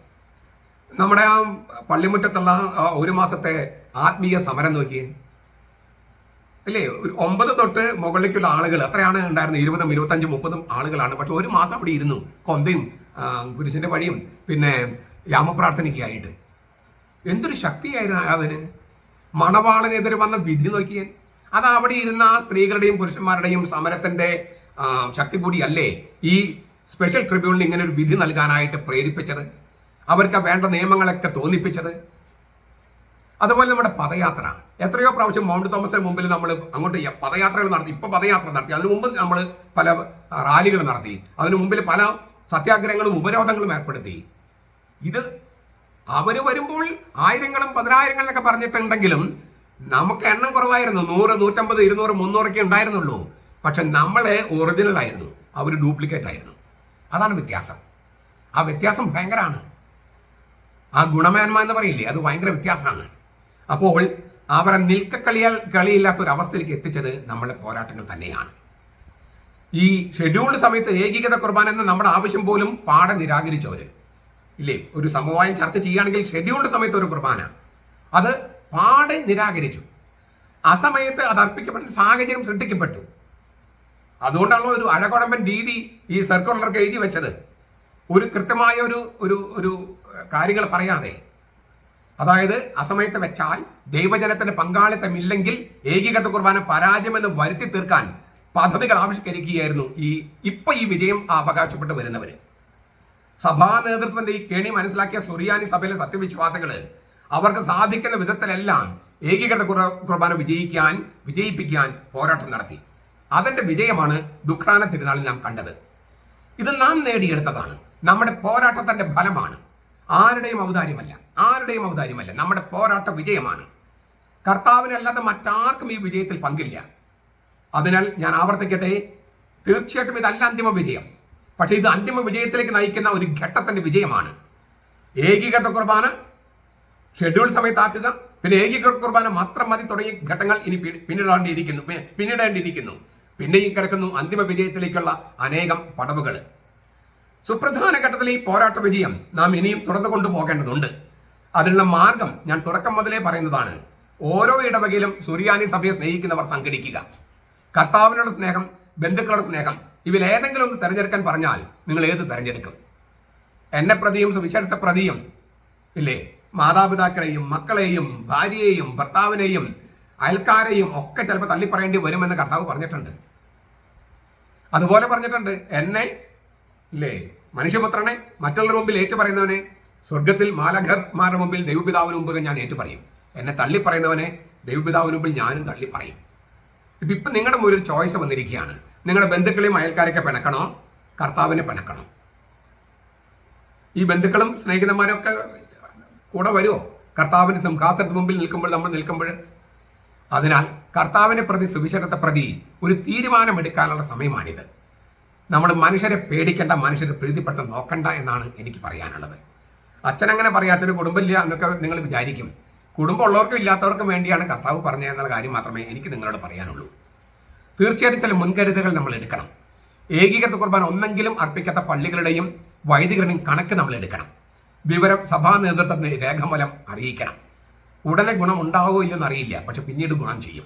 നമ്മുടെ ആ പള്ളിമുറ്റത്തുള്ള ഒരു മാസത്തെ ആത്മീയ സമരം നോക്കിയേ. അല്ലേ? ഒമ്പത് തൊട്ട് മുകളിലേക്കുള്ള ആളുകൾ അത്രയാണ് ഉണ്ടായിരുന്നത്. ഇരുപതും ഇരുപത്തഞ്ചും മുപ്പതും ആളുകളാണ്. പക്ഷെ ഒരു മാസം അവിടെ ഇരുന്നു. കൊന്തയും കുരിശിന്റെ വഴിയും പിന്നെ യാമപ്രാർത്ഥനയ്ക്കായിട്ട്. എന്തൊരു ശക്തിയായിരുന്നു അതിന്? മണവാളനെതിരെ വന്ന വിധി നോക്കിയേ. അത് അവിടെ ഇരുന്ന ആ സ്ത്രീകളുടെയും പുരുഷന്മാരുടെയും സമരത്തിന്റെ ശക്തി കൂടിയല്ലേ ഈ സ്പെഷ്യൽ ട്രിബ്യൂണൽ ഇങ്ങനെ ഒരു വിധി നൽകാനായിട്ട് പ്രേരിപ്പിച്ചത്? അവർക്ക് വേണ്ട നിയമങ്ങളൊക്കെ തോന്നിപ്പിച്ചത്? അതുപോലെ നമ്മുടെ പദയാത്ര. എത്രയോ പ്രാവശ്യം മൗണ്ട് തോമസിന് മുമ്പിൽ നമ്മൾ അങ്ങോട്ട് പദയാത്രകൾ നടത്തി ഇപ്പൊ പദയാത്ര നടത്തി. അതിനു മുമ്പ് നമ്മൾ പല റാലികൾ നടത്തി. അതിനു മുമ്പിൽ പല സത്യാഗ്രഹങ്ങളും ഉപരോധങ്ങളും ഏർപ്പെടുത്തി. ഇത് അവർ വരുമ്പോൾ ആയിരങ്ങളും പതിനായിരങ്ങളൊക്കെ പറഞ്ഞിട്ടുണ്ടെങ്കിലും നമുക്ക് എണ്ണം കുറവായിരുന്നു. നൂറ് നൂറ്റമ്പത് ഇരുന്നൂറ് മുന്നൂറൊക്കെ ഉണ്ടായിരുന്നുള്ളൂ. പക്ഷെ നമ്മളെ ഒറിജിനൽ ആയിരുന്നു. അവർ ഡ്യൂപ്ലിക്കേറ്റ് ആയിരുന്നു. അതാണ് വ്യത്യാസം. ആ വ്യത്യാസം ഭയങ്കരമാണ് ആ ഗുണമേന്മ എന്ന് പറയില്ലേ അത് ഭയങ്കര വ്യത്യാസമാണ്. അപ്പോൾ അവരെ നിൽക്കക്കളിയാൽ കളിയില്ലാത്ത ഒരു അവസ്ഥയിലേക്ക് എത്തിച്ചത് നമ്മുടെ പോരാട്ടങ്ങൾ തന്നെയാണ്. ഈ ഷെഡ്യൂൾഡ് സമയത്ത് ഏകീകൃത കുർബാന എന്ന നമ്മുടെ ആവശ്യം പോലും പാടെ നിരാകരിച്ചവർ ഇല്ലേ? ഒരു സമവായം ചർച്ച ചെയ്യുകയാണെങ്കിൽ ഷെഡ്യൂൾഡ് സമയത്ത് ഒരു കുർബാന. അത് പാടെ നിരാകരിച്ചു. ആ സമയത്ത് അത് അർപ്പിക്കപ്പെട്ട സാഹചര്യം സൃഷ്ടിക്കപ്പെട്ടു. അതുകൊണ്ടാണല്ലോ ഒരു അഴകുഴമ്പൻ രീതി ഈ സർക്കുലർക്ക് എഴുതി വെച്ചത്. ഒരു കൃത്യമായ ഒരു ഒരു ഒരു കാര്യങ്ങൾ പറയാതെ. അതായത് അസമയത്ത് വെച്ചാൽ ദൈവജനത്തിന്റെ പങ്കാളിത്തമില്ലെങ്കിൽ ഏകീകൃത കുർബാന പരാജയമെന്ന് വരുത്തി തീർക്കാൻ പദ്ധതികൾ ആവിഷ്കരിക്കുകയായിരുന്നു ഈ ഇപ്പൊ ഈ വിജയം അവകാശപ്പെട്ട് വരുന്നവര്. സഭാ നേതൃത്വത്തിന്റെ ഈ കേണി മനസ്സിലാക്കിയ സുറിയാനി സഭയിലെ സത്യവിശ്വാസികൾ അവർക്ക് സാധിക്കുന്ന വിധത്തിലെല്ലാം ഏകീകൃത കുർബാന വിജയിക്കാൻ വിജയിപ്പിക്കാൻ പോരാട്ടം നടത്തി. അതിന്റെ വിജയമാണ് ദുഃഖാന തിരുനാളിൽ നാം കണ്ടത്. ഇത് നാം നേടിയെടുത്തതാണ്. നമ്മുടെ പോരാട്ടത്തിന്റെ ഫലമാണ്. ആരുടെയും ഔദാര്യമല്ല. ആരുടെയും ഔദാര്യമല്ല. നമ്മുടെ പോരാട്ട വിജയമാണ്. കർത്താവിനല്ലാതെ മറ്റാർക്കും ഈ വിജയത്തിൽ പങ്കില്ല. അതിനാൽ ഞാൻ ആവർത്തിക്കട്ടെ. തീർച്ചയായിട്ടും ഇതല്ല അന്തിമ വിജയം. പക്ഷെ ഇത് അന്തിമ വിജയത്തിലേക്ക് നയിക്കുന്ന ഒരു ഘട്ടത്തിന്റെ വിജയമാണ്. ഏകീകൃത കുർബാന ഷെഡ്യൂൾ സമയത്താക്കുക. പിന്നെ ഏകീകൃത കുർബാന മാത്രം മതി തുടങ്ങിയ ഘട്ടങ്ങൾ ഇനി പിന്നിടേണ്ടിയിരിക്കുന്നു. പിന്നിടേണ്ടിയിരിക്കുന്നു. പിന്നെയും കിടക്കുന്നു അന്തിമ വിജയത്തിലേക്കുള്ള അനേകം പടവുകൾ. സുപ്രധാന ഘട്ടത്തിൽ ഈ പോരാട്ട വിജയം നാം ഇനിയും തുറന്നു കൊണ്ടുപോകേണ്ടതുണ്ട് അതിനുള്ള മാർഗം ഞാൻ തുടക്കം മുതലേ പറയുന്നതാണ്. ഓരോ ഇടവകയിലും സുറിയാനി സഭയെ സ്നേഹിക്കുന്നവർ സംഘടിക്കുക. കർത്താവിനോട് സ്നേഹം ബന്ധുക്കളുടെ സ്നേഹം ഇവയിലേതെങ്കിലും ഒന്ന് തിരഞ്ഞെടുക്കാൻ പറഞ്ഞാൽ നിങ്ങൾ ഏത് തിരഞ്ഞെടുക്കും? എന്നെ പ്രതിയും സുവിശേഷത്തെ പ്രതിയും ഇല്ലേ? മാതാപിതാക്കളെയും മക്കളെയും ഭാര്യയെയും ഭർത്താവിനെയും അയൽക്കാരെയും ഒക്കെ ചിലപ്പോൾ തള്ളിപ്പറയേണ്ടി വരുമെന്ന് കർത്താവ് പറഞ്ഞിട്ടുണ്ട്. അതുപോലെ പറഞ്ഞിട്ടുണ്ട് എന്നെ ഇല്ലേ? മനുഷ്യപുത്രനെ മറ്റുള്ളവരുടെ മുമ്പിൽ ഏറ്റു പറയുന്നവനെ സ്വർഗത്തിൽ മാലഘർമാരുടെ മുമ്പിൽ ദൈവപിതാവിന് മുമ്പ് ഞാൻ ഏറ്റു പറയും എന്നെ തള്ളി പറയുന്നവനെ ദൈവപിതാവിന് മുമ്പിൽ ഞാനും തള്ളി പറയും ഇപ്പം ഇപ്പൊ നിങ്ങളുടെ മുമ്പിൽ ഒരു ചോയ്സ് വന്നിരിക്കുകയാണ്. നിങ്ങളുടെ ബന്ധുക്കളെയും അയൽക്കാരൊക്കെ പിണക്കണോ? കർത്താവിനെ പിണക്കണോ? ഈ ബന്ധുക്കളും സ്നേഹിതന്മാരൊക്കെ കൂടെ വരുമോ കർത്താവിന്റെ സിംഹാസനത്തിന് മുമ്പിൽ നിൽക്കുമ്പോൾ നമ്മൾ നിൽക്കുമ്പോൾ? അതിനാൽ കർത്താവിനെ പ്രതി സുവിശേഷത്തെ പ്രതി ഒരു തീരുമാനമെടുക്കാനുള്ള സമയമാണിത്. നമ്മൾ മനുഷ്യരെ പേടിക്കേണ്ട മനുഷ്യരെ പ്രീതിപ്പെടുത്താൻ നോക്കണ്ട എന്നാണ് എനിക്ക് പറയാനുള്ളത്. അച്ഛൻ അങ്ങനെ പറയാം അച്ഛന് കുടുംബമില്ല എന്നൊക്കെ നിങ്ങൾ വിചാരിക്കും. കുടുംബം ഉള്ളവർക്കും ഇല്ലാത്തവർക്കും വേണ്ടിയാണ് കർത്താവ് പറഞ്ഞതെന്നുള്ള കാര്യം മാത്രമേ എനിക്ക് നിങ്ങളോട് പറയാനുള്ളൂ. തീർച്ചയായിട്ടും ചില മുൻകരുതലുകൾ നമ്മൾ എടുക്കണം. ഏകീകൃത കുർബാന ഒന്നെങ്കിലും അർപ്പിക്കാത്ത പള്ളികളുടെയും വൈദികരുടെയും കണക്ക് നമ്മൾ എടുക്കണം. വിവരം സഭാ നേതൃത്വത്തിന് രേഖമൂലം അറിയിക്കണം. ഉടനെ ഗുണം ഉണ്ടാവുമോ ഇല്ലെന്ന് അറിയില്ല പക്ഷെ പിന്നീട് ഗുണം ചെയ്യും.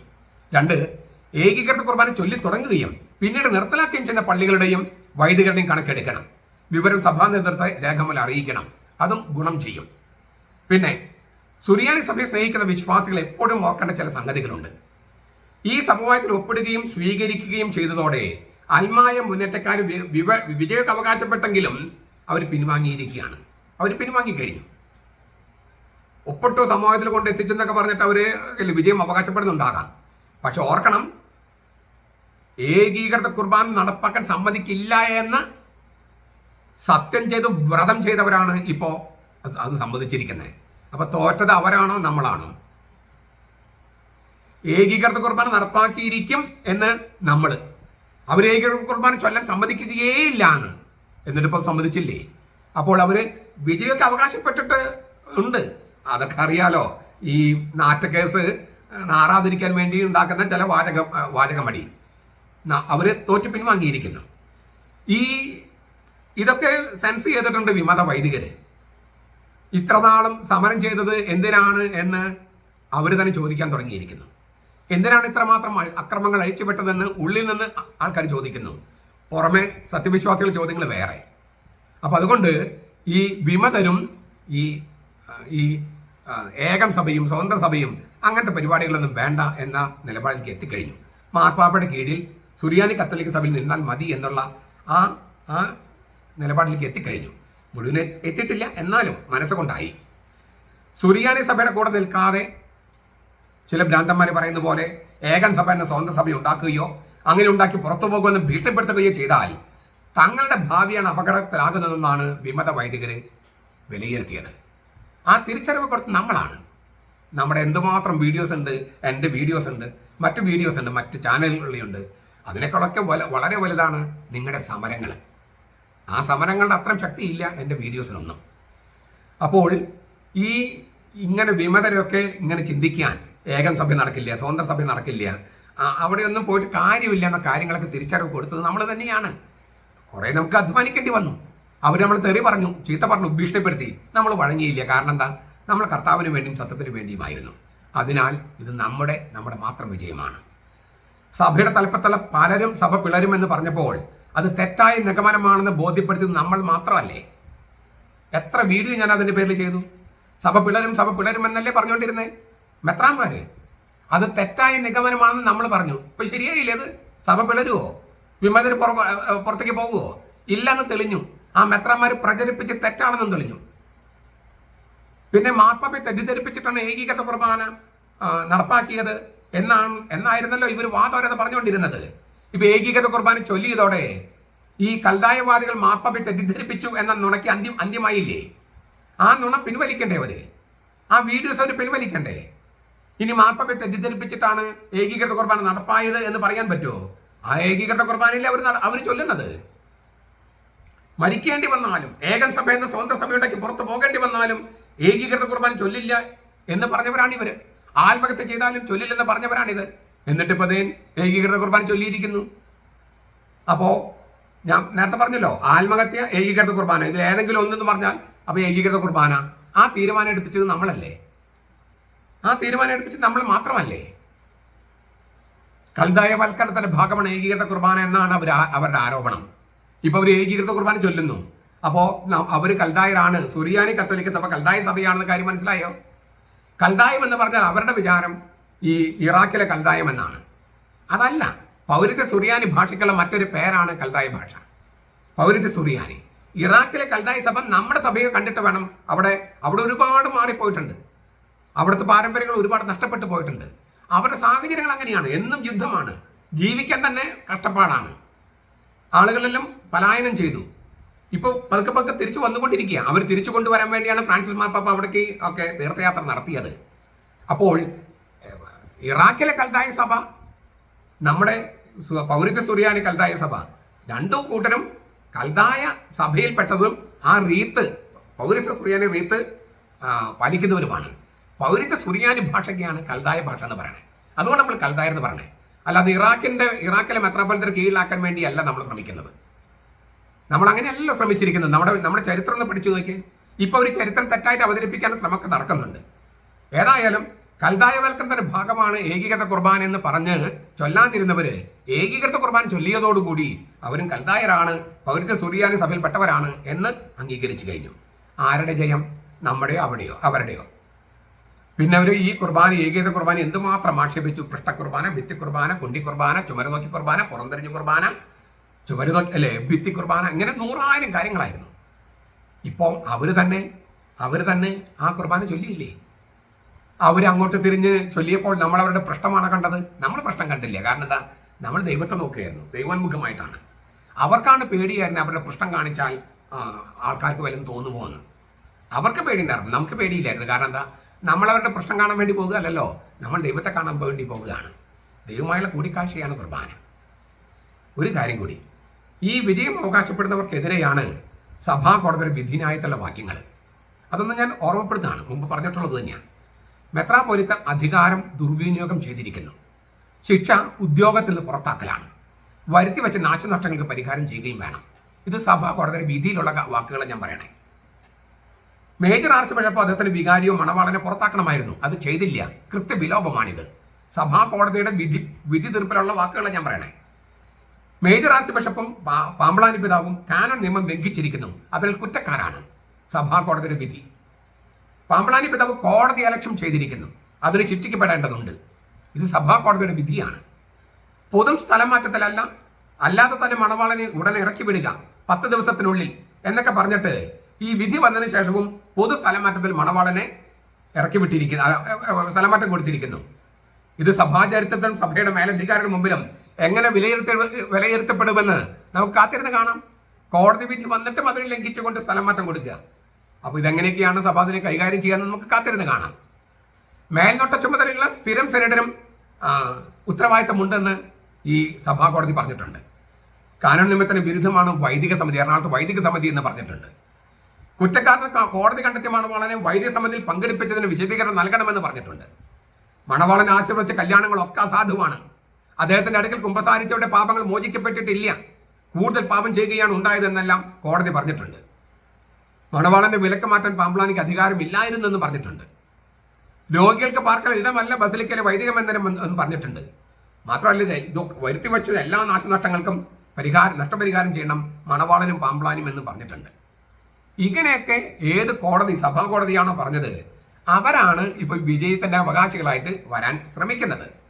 രണ്ട് ഏകീകൃത കുർബാന ചൊല്ലി തുടങ്ങുകയും പിന്നീട് നിർത്തലാക്കുകയും ചെയ്യുന്ന പള്ളികളുടെയും വൈദികരുടെയും കണക്കെടുക്കണം. വിവരം സഭാ നേതൃത്വത്തെ രേഖമൂലം അറിയിക്കണം. അതും ഗുണം ചെയ്യും. പിന്നെ സുറിയാനി സഭയെ സ്നേഹിക്കുന്ന വിശ്വാസികൾ എപ്പോഴും ഓർക്കേണ്ട ചില സംഗതികളുണ്ട്. ഈ സമവായത്തിൽ ഒപ്പിടുകയും സ്വീകരിക്കുകയും ചെയ്തതോടെ അൽമായ മുന്നേറ്റക്കാർ വിജയം അവകാശപ്പെട്ടെങ്കിലും അവർ പിൻവാങ്ങിയിരിക്കുകയാണ്. അവർ പിൻവാങ്ങിക്കഴിഞ്ഞു. ഒപ്പിട്ടു സമവായത്തിൽ കൊണ്ട് എത്തിച്ചെന്നൊക്കെ പറഞ്ഞിട്ട് അവർ വിജയം അവകാശപ്പെടുന്നുണ്ടാകാം. പക്ഷെ ഓർക്കണം ഏകീകൃത കുർബാന നടപ്പാക്കാൻ സമ്മതിക്കില്ല എന്ന് സത്യം ചെയ്ത് വ്രതം ചെയ്തവരാണ് ഇപ്പോൾ അത് സമ്മതിച്ചിരിക്കുന്നത് അപ്പൊ തോറ്റത് അവരാണോ നമ്മളാണോ? ഏകീകൃത കുർബാന നടപ്പാക്കിയിരിക്കും എന്ന് നമ്മൾ അവർ ഏകീകൃത കുർബാന ചൊല്ലാൻ സമ്മതിക്കുകയേയില്ല എന്ന്. എന്നിട്ടിപ്പം സമ്മതിച്ചില്ലേ? അപ്പോൾ അവർ വിജയമൊക്കെ അവകാശപ്പെട്ടിട്ട് ഉണ്ട്. അതൊക്കെ അറിയാലോ. ഈ നാറ്റക്കേസ് നാറാതിരിക്കാൻ വേണ്ടി ഉണ്ടാക്കുന്ന ചില വാചക വാചകമടി. അവർ തോറ്റു പിൻവാങ്ങിയിരിക്കുന്നു. ഈ ഇതൊക്കെ സെൻസ് ചെയ്തിട്ടുണ്ട് വിമത വൈദികര് ഇത്രനാളും സമരം ചെയ്തത് എന്തിനാണ് എന്ന് അവർ തന്നെ ചോദിക്കാൻ തുടങ്ങിയിരിക്കുന്നു. എന്തിനാണ് ഇത്രമാത്രം അക്രമങ്ങൾ അഴിച്ചുവിട്ടതെന്ന് ഉള്ളിൽ നിന്ന് ആൾക്കാർ ചോദിക്കുന്നു. പുറമെ സത്യവിശ്വാസികൾ ചോദ്യങ്ങൾ വേറെ. അപ്പം അതുകൊണ്ട് ഈ വിമതരും ഈ ഈ ഏകം സഭയും സ്വതന്ത്ര സഭയും അങ്ങനത്തെ പരിപാടികളൊന്നും വേണ്ട എന്ന നിലപാടിലേക്ക് എത്തിക്കഴിഞ്ഞു. മാർപ്പാപ്പയുടെ കീഴിൽ സുറിയാനി കത്തോലിക്ക സഭയിൽ നിന്നാൽ മതി എന്നുള്ള ആ ആ നിലപാടിലേക്ക് എത്തിക്കഴിഞ്ഞു. മുഴുവൻ എത്തിയിട്ടില്ല എന്നാലും മനസ്സുകൊണ്ടായി. സുറിയാനി സഭയുടെ കൂടെ നിൽക്കാതെ ചില ഭ്രാന്തന്മാർ പറയുന്ന പോലെ ഏകൻ സഭ എന്ന സ്വന്തം സഭ ഉണ്ടാക്കുകയോ അങ്ങനെ ഉണ്ടാക്കി പുറത്തു പോകുമെന്ന് ഭീഷണിപ്പെടുത്തുകയോ ചെയ്താൽ തങ്ങളുടെ ഭാവിയാണ് അപകടത്തിലാകുന്നതെന്നാണ് വിമത വൈദികർ വിലയിരുത്തിയത്. ആ തിരിച്ചറിവ് കൊടുത്ത് നമ്മളാണ്. നമ്മുടെ എന്തുമാത്രം വീഡിയോസ് ഉണ്ട് എന്റെ വീഡിയോസ് ഉണ്ട് മറ്റ് വീഡിയോസ് ഉണ്ട് മറ്റ് ചാനലുകളിലുണ്ട് അതിനേക്കാളൊക്കെ വല വളരെ വലുതാണ് നിങ്ങളുടെ സമരങ്ങൾ ആ സമരങ്ങളുടെ അത്രയും ശക്തിയില്ല എന്റെ വീഡിയോസിനൊന്നും. അപ്പോൾ ഈ ഇങ്ങനെ വിമതരൊക്കെ ഇങ്ങനെ ചിന്തിക്കാൻ ഏകം സഭ നടക്കില്ല സ്വന്തം സഭ നടക്കില്ല അവിടെയൊന്നും പോയിട്ട് കാര്യമില്ല എന്ന കാര്യങ്ങളൊക്കെ തിരിച്ചറിവ് കൊടുത്തത് നമ്മൾ തന്നെയാണ്. കുറേ നമുക്ക് അധ്വാനിക്കേണ്ടി വന്നു. അവർ നമ്മൾ തെറി പറഞ്ഞു ചീത്ത പറഞ്ഞു ഭീഷണിപ്പെടുത്തി. നമ്മൾ വഴങ്ങിയില്ല. കാരണം എന്താ? നമ്മൾ കർത്താവിന് വേണ്ടിയും സത്യത്തിന് വേണ്ടിയുമായിരുന്നു. അതിനാൽ ഇത് നമ്മുടെ നമ്മുടെ മാത്രം വിജയമാണ്. സഭയുടെ തലപ്പത്തുള്ള പലരും സഭ പിളരുമെന്ന് പറഞ്ഞപ്പോൾ അത് തെറ്റായ നിഗമനമാണെന്ന് ബോധ്യപ്പെടുത്തിയത് നമ്മൾ മാത്രമല്ലേ? എത്ര വീഡിയോ ഞാൻ അതിന്റെ പേരിൽ ചെയ്തു? സഭ പിളരും സഭ പിളരുമെന്നല്ലേ പറഞ്ഞുകൊണ്ടിരുന്നേ? മെത്രാന്മാര് അത് തെറ്റായ നിഗമനമാണെന്ന് നമ്മൾ പറഞ്ഞു. ഇപ്പൊ ശരിയായില്ലേ അത്? സഭ പിളരുവോ? വിമതന് പുറ പുറത്തേക്ക് പോകുവോ? ഇല്ലെന്ന് തെളിഞ്ഞു. ആ മെത്രാന്മാർ പ്രചരിപ്പിച്ച് തെറ്റാണെന്നും തെളിഞ്ഞു. പിന്നെ മാർപ്പാപ്പയെ തെറ്റിദ്ധരിപ്പിച്ചിട്ടാണ് ഏകീകൃത കുർബാന നടപ്പാക്കിയത്. എന്നാണ് എന്നായിരുന്നല്ലോ ഇവർ വാദോരത പറഞ്ഞുകൊണ്ടിരുന്നത്. ഇപ്പൊ ഏകീകൃത കുർബാന ചൊല്ലിയതോടെ ഈ കൽതായവാദികൾ മാർപ്പാപ്പയെ തെറ്റിദ്ധരിപ്പിച്ചു എന്ന നുണയ്ക്ക് അന്ത്യം അന്ത്യമായില്ലേ? ആ നുണ പിൻവലിക്കണ്ടേ അവർ? ആ വീഡിയോസ് അവർ പിൻവലിക്കണ്ടേ? ഇനി മാർപ്പാപ്പയെ തെറ്റിദ്ധരിപ്പിച്ചിട്ടാണ് ഏകീകൃത കുർബാന നടപ്പായത് എന്ന് പറയാൻ പറ്റുമോ? ആ ഏകീകൃത കുർബാനയിലെ അവർ അവർ ചൊല്ലുന്നത്? മരിക്കേണ്ടി വന്നാലും ഏകൻ സഭ എന്ന സ്വന്തം സഭയുണ്ടാക്കി പുറത്തു പോകേണ്ടി വന്നാലും ഏകീകൃത കുർബാന ചൊല്ലില്ല എന്ന് പറഞ്ഞവരാണ് ഇവർ ആത്മഹത്യ ചെയ്താലും ചൊല്ലില്ലെന്ന് പറഞ്ഞവരാണിത്. എന്നിട്ട് ഇപ്പൊ ഏകീകൃത കുർബാന ചൊല്ലിയിരിക്കുന്നു. അപ്പോ ഞാൻ നേരത്തെ പറഞ്ഞല്ലോ ആത്മഹത്യ ഏകീകൃത കുർബാന. ഇതിൽ ഏതെങ്കിലും ഒന്നെന്ന് പറഞ്ഞാൽ അപ്പൊ ഏകീകൃത കുർബാന. ആ തീരുമാനം എടുപ്പിച്ചത് നമ്മളല്ലേ? ആ തീരുമാനം എടുപ്പിച്ചത് നമ്മൾ മാത്രമല്ലേ? കൽദായവൽക്കരണത്തിന്റെ ഭാഗമാണ് ഏകീകൃത കുർബാന എന്നാണ് അവർ അവരുടെ ആരോപണം. ഇപ്പൊ അവർ ഏകീകൃത കുർബാന ചൊല്ലുന്നു. അപ്പോ അവർ അവർ കൽദായരാണ്. സുറിയാനി കത്തോലിക്ക സഭ കൽതായ സഭയാണെന്ന കാര്യം മനസ്സിലായോ? കൽദായം എന്ന് പറഞ്ഞാൽ അവരുടെ വിചാരം ഈ ഇറാഖിലെ കൽദായം എന്നാണ്. അതല്ല പൗരത്യ സുറിയാനി ഭാഷയ്ക്കുള്ള മറ്റൊരു പേരാണ് കൽദായ ഭാഷ. പൗരത്യ സുറിയാനി. ഇറാഖിലെ കൽദായ സഭ നമ്മുടെ സഭയെ കണ്ടിട്ട് വേണം അവിടെ അവിടെ ഒരുപാട് മാറിപ്പോയിട്ടുണ്ട്. അവിടുത്തെ പാരമ്പര്യങ്ങൾ ഒരുപാട് നഷ്ടപ്പെട്ടു പോയിട്ടുണ്ട്. അവരുടെ സാഹചര്യങ്ങൾ അങ്ങനെയാണ്. എന്നും യുദ്ധമാണ്. ജീവിക്കാൻ തന്നെ കഷ്ടപ്പാടാണ്. ആളുകളെല്ലാം പലായനം ചെയ്തു. ഇപ്പോൾ പതുക്കെ പതുക്കെ തിരിച്ചു വന്നുകൊണ്ടിരിക്കുക. അവർ തിരിച്ചു കൊണ്ടുവരാൻ വേണ്ടിയാണ് ഫ്രാൻസിസ് മാർപ്പാപ്പ അവിടേക്ക് ഒക്കെ തീർത്ഥയാത്ര നടത്തിയത്. അപ്പോൾ ഇറാഖിലെ കൽതായ സഭ നമ്മുടെ പൗരത്വ സുറിയാനി കൽതായ സഭ രണ്ടു കൂട്ടരും കൽതായ സഭയിൽപ്പെട്ടതും ആ റീത്ത് പൗരത്യ സുറിയാനി റീത്ത് പാലിക്കുന്നവരുമാണ്. പൗരത്യ സുറിയാനി ഭാഷയ്ക്കാണ് കൽതായ ഭാഷ എന്ന് പറയുന്നത് അതുകൊണ്ട് നമ്മൾ കൽതായ എന്ന് പറയുന്നത് അല്ലാതെ ഇറാഖിന്റെ ഇറാഖിലെ മെത്രാപ്പൊലിത്തിന് കീഴിലാക്കാൻ വേണ്ടിയല്ല നമ്മൾ ശ്രമിക്കുന്നത്. നമ്മൾ അങ്ങനെയല്ല ശ്രമിച്ചിരിക്കുന്നത്. നമ്മുടെ നമ്മുടെ ചരിത്രം ഒന്ന് പഠിച്ചു നോക്കി ഇപ്പൊ ഒരു ചരിത്രം തെറ്റായിട്ട് അവതരിപ്പിക്കാൻ ശ്രമമൊക്കെ നടക്കുന്നുണ്ട്. ഏതായാലും കൽതായവൽക്കരണത്തിന്റെ ഭാഗമാണ് ഏകീകൃത കുർബാന എന്ന് പറഞ്ഞ് ചൊല്ലാതിരുന്നവര് ഏകീകൃത കുർബാന ചൊല്ലിയതോടുകൂടി അവരും കൽതായരാണ് പൗരത്വ സുറിയാനി സഭയിൽപ്പെട്ടവരാണ് എന്ന് അംഗീകരിച്ചു കഴിഞ്ഞു. ആരുടെ ജയം? നമ്മുടെയോ അവിടെയോ? അവരുടെയോ? പിന്നെ അവർ ഈ കുർബാന ഏകീകൃത കുർബാന എന്തുമാത്രം ആക്ഷേപിച്ചു? പൃഷ്ഠ കുർബാന ഭിത്തി കുർബാന കുണ്ടി കുർബാന ചുമരനോക്കി കുർബാന പുറംതെരിഞ്ഞു കുർബാന ചുമരുനോക്കി അല്ലെ ഭിത്തി കുർബാന ഇങ്ങനെ നൂറായിരം കാര്യങ്ങളായിരുന്നു. ഇപ്പോൾ അവർ തന്നെ അവർ തന്നെ ആ കുർബാന ചൊല്ലിയില്ലേ? അവർ അങ്ങോട്ട് തിരിഞ്ഞ് ചൊല്ലിയപ്പോൾ നമ്മൾ അവരുടെ പ്രശ്നമാണ് കണ്ടത്? നമ്മൾ പ്രശ്നം കണ്ടില്ല. കാരണം എന്താ? നമ്മൾ ദൈവത്തെ നോക്കുകയായിരുന്നു. ദൈവോന്മുഖമായിട്ടാണ്. അവർക്കാണ് പേടിയായിരുന്നു അവരുടെ പ്രശ്നം കാണിച്ചാൽ ആൾക്കാർക്ക് വല്ലതും തോന്നുമോ എന്ന്. അവർക്ക് പേടിയുണ്ടായിരുന്നു. നമുക്ക് പേടിയില്ലായിരുന്നു. കാരണം എന്താ? നമ്മൾ അവരുടെ പ്രശ്നം കാണാൻ വേണ്ടി പോകുകയല്ലല്ലോ. നമ്മൾ ദൈവത്തെ കാണാൻ വേണ്ടി പോവുകയാണ് ദൈവമായുള്ള കൂടിക്കാഴ്ചയാണ് കുർബാന. ഒരു കാര്യം കൂടി. ഈ വിജയം അവകാശപ്പെടുന്നവർക്കെതിരെയാണ് സഭാ കോടതി വിധിനായിട്ടുള്ള വാക്യങ്ങൾ അതൊന്നും ഞാൻ ഓർമ്മപ്പെടുത്താണ് മുമ്പ് പറഞ്ഞിട്ടുള്ളത് തന്നെയാണ് മെത്രാപോലിത്ത അധികാരം ദുർവിനിയോഗം ചെയ്തിരിക്കുന്നു. ശിക്ഷ ഉദ്യോഗത്തിൽ നിന്ന് പുറത്താക്കലാണ്. വരുത്തി വെച്ച നാശനഷ്ടങ്ങൾക്ക് പരിഹാരം ചെയ്യുകയും വേണം. ഇത് സഭാ കോടതിയുടെ വിധിയിലുള്ള വാക്കുകൾ ഞാൻ പറയണേ. മേജർ ആർച്ച് ബിഷപ്പ് അദ്ദേഹത്തിന് വികാരിയോ മണവാളനെ പുറത്താക്കണമായിരുന്നു. അത് ചെയ്തില്ല. കൃത്യവിലോപമാണിത്. സഭാ കോടതിയുടെ വിധി വിധി തീർപ്പിലുള്ള വാക്കുകൾ ഞാൻ പറയണേ. മേജർ ആർച്ച് ബിഷപ്പും പാമ്പളാനി പിതാവും കാനൺ നിയമം ലംഘിച്ചിരിക്കുന്നു. അതിൽ കുറ്റക്കാരാണ് സഭാ കോടതിയുടെ വിധി. പാമ്പളാനി പിതാവ് കോടതി അലക്ഷ്യം ചെയ്തിരിക്കുന്നു. അതിന് ശിക്ഷിക്കപ്പെടേണ്ടതുണ്ട്. ഇത് സഭാ കോടതിയുടെ വിധിയാണ്. പൊതും സ്ഥലം മാറ്റത്തിലല്ല അല്ലാതെ തന്നെ മണവാളനെ ഉടനെ ഇറക്കി വിടുക പത്ത് ദിവസത്തിനുള്ളിൽ എന്നൊക്കെ പറഞ്ഞിട്ട് ഈ വിധി വന്നതിന് ശേഷവും പൊതു സ്ഥലം മാറ്റത്തിൽ മണവാളനെ ഇറക്കി വിട്ടിരിക്കുന്നു സ്ഥലമാറ്റം കൊടുത്തിരിക്കുന്നു. ഇത് സഭാചരിത്രത്തിലും സഭയുടെ മേലധികാരിയുടെ മുമ്പിലും എങ്ങനെ വിലയിരുത്ത വിലയിരുത്തപ്പെടുമെന്ന് നമുക്ക് കാത്തിരുന്ന് കാണാം. കോടതി വിധി വന്നിട്ടും അതിനെ ലംഘിച്ചുകൊണ്ട് സ്ഥലം മാറ്റം കൊടുക്കുക. അപ്പോൾ ഇതെങ്ങനെയൊക്കെയാണ് സഭ അതിനെ കൈകാര്യം ചെയ്യാൻ നമുക്ക് കാത്തിരുന്ന് കാണാം. മേൽനോട്ട ചുമതലയുള്ള സ്ഥിരം സെനറ്റിനും ആ, ഉത്തരവാദിത്തമുണ്ടെന്ന് ഈ സഭാ കോടതി പറഞ്ഞിട്ടുണ്ട്. കാനൂൺ നിയമത്തിന് വിരുദ്ധമാണ് വൈദിക സമിതി എറണാകുളത്ത് വൈദിക സമിതി എന്ന് പറഞ്ഞിട്ടുണ്ട്. കുറ്റക്കാരന് കോടതി കണ്ടെത്തിയ മണവാളനെ വൈദിക സമിതിയിൽ പങ്കെടുപ്പിച്ചതിന് വിശദീകരണം നൽകണമെന്ന് പറഞ്ഞിട്ടുണ്ട്. മണവാളൻ ആശീർവദിച്ച കല്യാണങ്ങളൊക്കെ അസാധുവാണ്. അദ്ദേഹത്തിന്റെ അടുക്കൽ കുമ്പസാരിച്ചവരുടെ പാപങ്ങൾ മോചിക്കപ്പെട്ടിട്ടില്ല. കൂടുതൽ പാപം ചെയ്യുകയാണ് ഉണ്ടായതെന്നെല്ലാം കോടതി പറഞ്ഞിട്ടുണ്ട്. മണവാളന്റെ വിലക്ക് മാറ്റാൻ പാമ്പ്ലാനിക്ക് അധികാരമില്ലായിരുന്നെന്ന് പറഞ്ഞിട്ടുണ്ട്. രോഗികൾക്ക് പാർക്കാൻ ഇടമല്ല ബസിലിക്കലെ വൈദിക മന്ദിരം എന്ന് എന്ന് പറഞ്ഞിട്ടുണ്ട്. മാത്രമല്ല ഇത് വരുത്തി വച്ചത് എല്ലാ നാശനഷ്ടങ്ങൾക്കും പരിഹാരം നഷ്ടപരിഹാരം ചെയ്യണം മണവാളനും പാമ്പ്ലാനും എന്ന് പറഞ്ഞിട്ടുണ്ട്. ഇങ്ങനെയൊക്കെ ഏത് കോടതി സഭാ കോടതിയാണോ പറഞ്ഞത് അവരാണ് ഇപ്പോൾ വിജയത്തിന്റെ അവകാശികളായിട്ട് വരാൻ ശ്രമിക്കുന്നത്.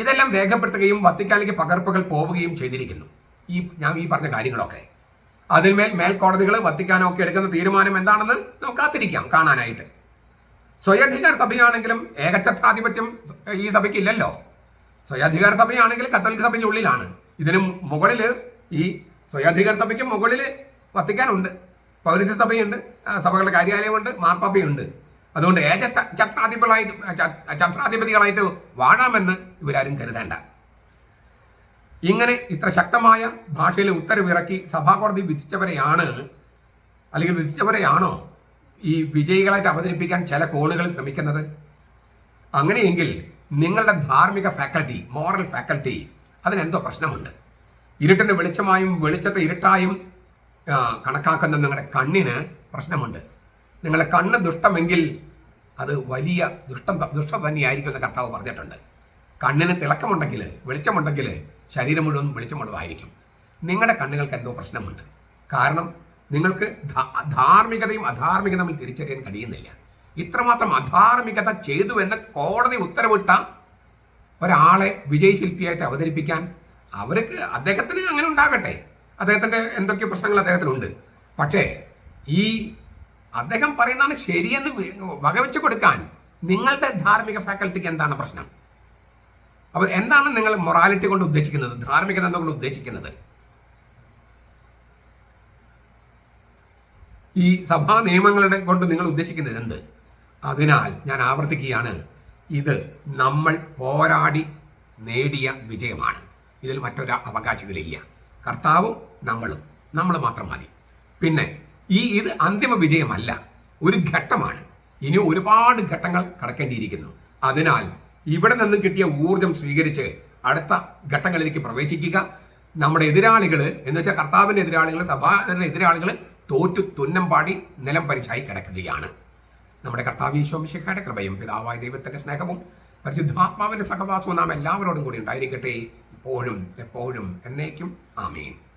ഇതെല്ലാം രേഖപ്പെടുത്തുകയും വത്തിക്കാനിലേക്ക് പകർപ്പുകൾ പോവുകയും ചെയ്തിരിക്കുന്നു. ഈ ഞാൻ ഈ പറഞ്ഞ കാര്യങ്ങളൊക്കെ. അതിന്മേൽ മേൽക്കോടതികൾ വത്തിക്കാനോ ഒക്കെ എടുക്കുന്ന തീരുമാനം എന്താണെന്ന് നമുക്ക് കാത്തിരിക്കാം കാണാനായിട്ട്. സ്വയധികാര സഭയാണെങ്കിലും ഏകഛത്രാധിപത്യം ഈ സഭയ്ക്ക് ഇല്ലല്ലോ സ്വയധികാര സഭയാണെങ്കിൽ കത്തോലിക്ക സഭയുടെ ഉള്ളിലാണ്. ഇതിന് മുകളിൽ ഈ സ്വയധികാര സഭയ്ക്ക് മുകളിൽ വത്തിക്കാനുണ്ട്. പൗരത്യ സഭയുണ്ട് സഭകളുടെ കാര്യാലയമുണ്ട് മാർപ്പാപ്പയുണ്ട്. അതുകൊണ്ട് ഏക ഛത്രാധിപകളായിട്ട് ഛത്രാധിപതികളായിട്ട് വാഴാമെന്ന് ഇവരാരും കരുതേണ്ട. ഇങ്ങനെ ഇത്ര ശക്തമായ ഭാഷയിൽ ഉത്തരവിറക്കി സഭാകോടതി വിധിച്ചവരെയാണ് അല്ലെങ്കിൽ വിധിച്ചവരെയാണോ ഈ വിജയികളായിട്ട് അവതരിപ്പിക്കാൻ ചില കോളുകൾ ശ്രമിക്കുന്നത്? അങ്ങനെയെങ്കിൽ നിങ്ങളുടെ ധാർമ്മിക ഫാക്കൽറ്റി മോറൽ ഫാക്കൽറ്റി അതിനെന്തോ പ്രശ്നമുണ്ട്. ഇരുട്ടിന് വെളിച്ചമായും വെളിച്ചത്തെ ഇരുട്ടായും കണക്കാക്കുന്ന നിങ്ങളുടെ കണ്ണിന് പ്രശ്നമുണ്ട്. നിങ്ങളുടെ കണ്ണ് ദുഷ്ടമെങ്കിൽ അത് വലിയ ദുഷ്ടം ദുഷ്ടം തന്നെയായിരിക്കും എന്ന് കർത്താവ് പറഞ്ഞിട്ടുണ്ട്. കണ്ണിന് തിളക്കമുണ്ടെങ്കിൽ വെളിച്ചമുണ്ടെങ്കിൽ ശരീരം മുഴുവൻ വെളിച്ചമുള്ളതായിരിക്കും. നിങ്ങളുടെ കണ്ണുകൾക്ക് എന്തോ പ്രശ്നമുണ്ട്. കാരണം നിങ്ങൾക്ക് ധാർമ്മികതയും അധാർമികതയും തമ്മിൽ തിരിച്ചറിയാൻ കഴിയുന്നില്ല. ഇത്രമാത്രം അധാർമികത ചെയ്തു എന്ന് കോടതി ഉത്തരവിട്ട ഒരാളെ വിജയശില്പിയായിട്ട് അവതരിപ്പിക്കാൻ അവർക്ക് അദ്ദേഹത്തിന് അങ്ങനെ ഉണ്ടാകട്ടെ. അദ്ദേഹത്തിന്റെ എന്തൊക്കെ പ്രശ്നങ്ങൾ അദ്ദേഹത്തിനുണ്ട് പക്ഷേ ഈ അദ്ദേഹം പറയുന്നതാണ് ശരിയെന്ന് വകവെച്ച് കൊടുക്കാൻ നിങ്ങളുടെ ധാർമ്മിക ഫാക്കൽറ്റിക്ക് എന്താണ് പ്രശ്നം? അപ്പോൾ എന്താണ് നിങ്ങൾ മൊറാലിറ്റി കൊണ്ട് ഉദ്ദേശിക്കുന്നത്? ധാർമ്മികത എന്തുകൊണ്ട് ഉദ്ദേശിക്കുന്നത്? ഈ സഭാ നിയമങ്ങളുടെ കൊണ്ട് നിങ്ങൾ ഉദ്ദേശിക്കുന്നത് എന്ത്? അതിനാൽ ഞാൻ ആവർത്തിക്കുകയാണ്. ഇത് നമ്മൾ പോരാടി നേടിയ വിജയമാണ്. ഇതിൽ മറ്റൊരു അവകാശികളില്ല കർത്താവും നമ്മളും. നമ്മൾ മാത്രം മതി. പിന്നെ ഈ ഇത് അന്തിമ വിജയമല്ല. ഒരു ഘട്ടമാണ്. ഇനി ഒരുപാട് ഘട്ടങ്ങൾ കടക്കേണ്ടിയിരിക്കുന്നു. അതിനാൽ ഇവിടെ നിന്നും കിട്ടിയ ഊർജം സ്വീകരിച്ച് അടുത്ത ഘട്ടങ്ങളിലേക്ക് പ്രവേശിക്കുക. നമ്മുടെ എതിരാളികൾ എന്ന് വെച്ചാൽ കർത്താവിന്റെ എതിരാളികൾ സഭാതരുടെ എതിരാളികൾ തോറ്റു തുന്നം പാടി നിലം പരിച്ചായി കിടക്കുകയാണ്. നമ്മുടെ കർത്താവ് ഈശോമിശിഖയുടെ കൃപയും പിതാവായ ദൈവത്തിന്റെ സ്നേഹവും പരിശുദ്ധാത്മാവിന്റെ സഹവാസവും നാം എല്ലാവരോടും കൂടി ഉണ്ടായിരിക്കട്ടെ. ഇപ്പോഴും എപ്പോഴും എന്നേക്കും. ആമീൻ.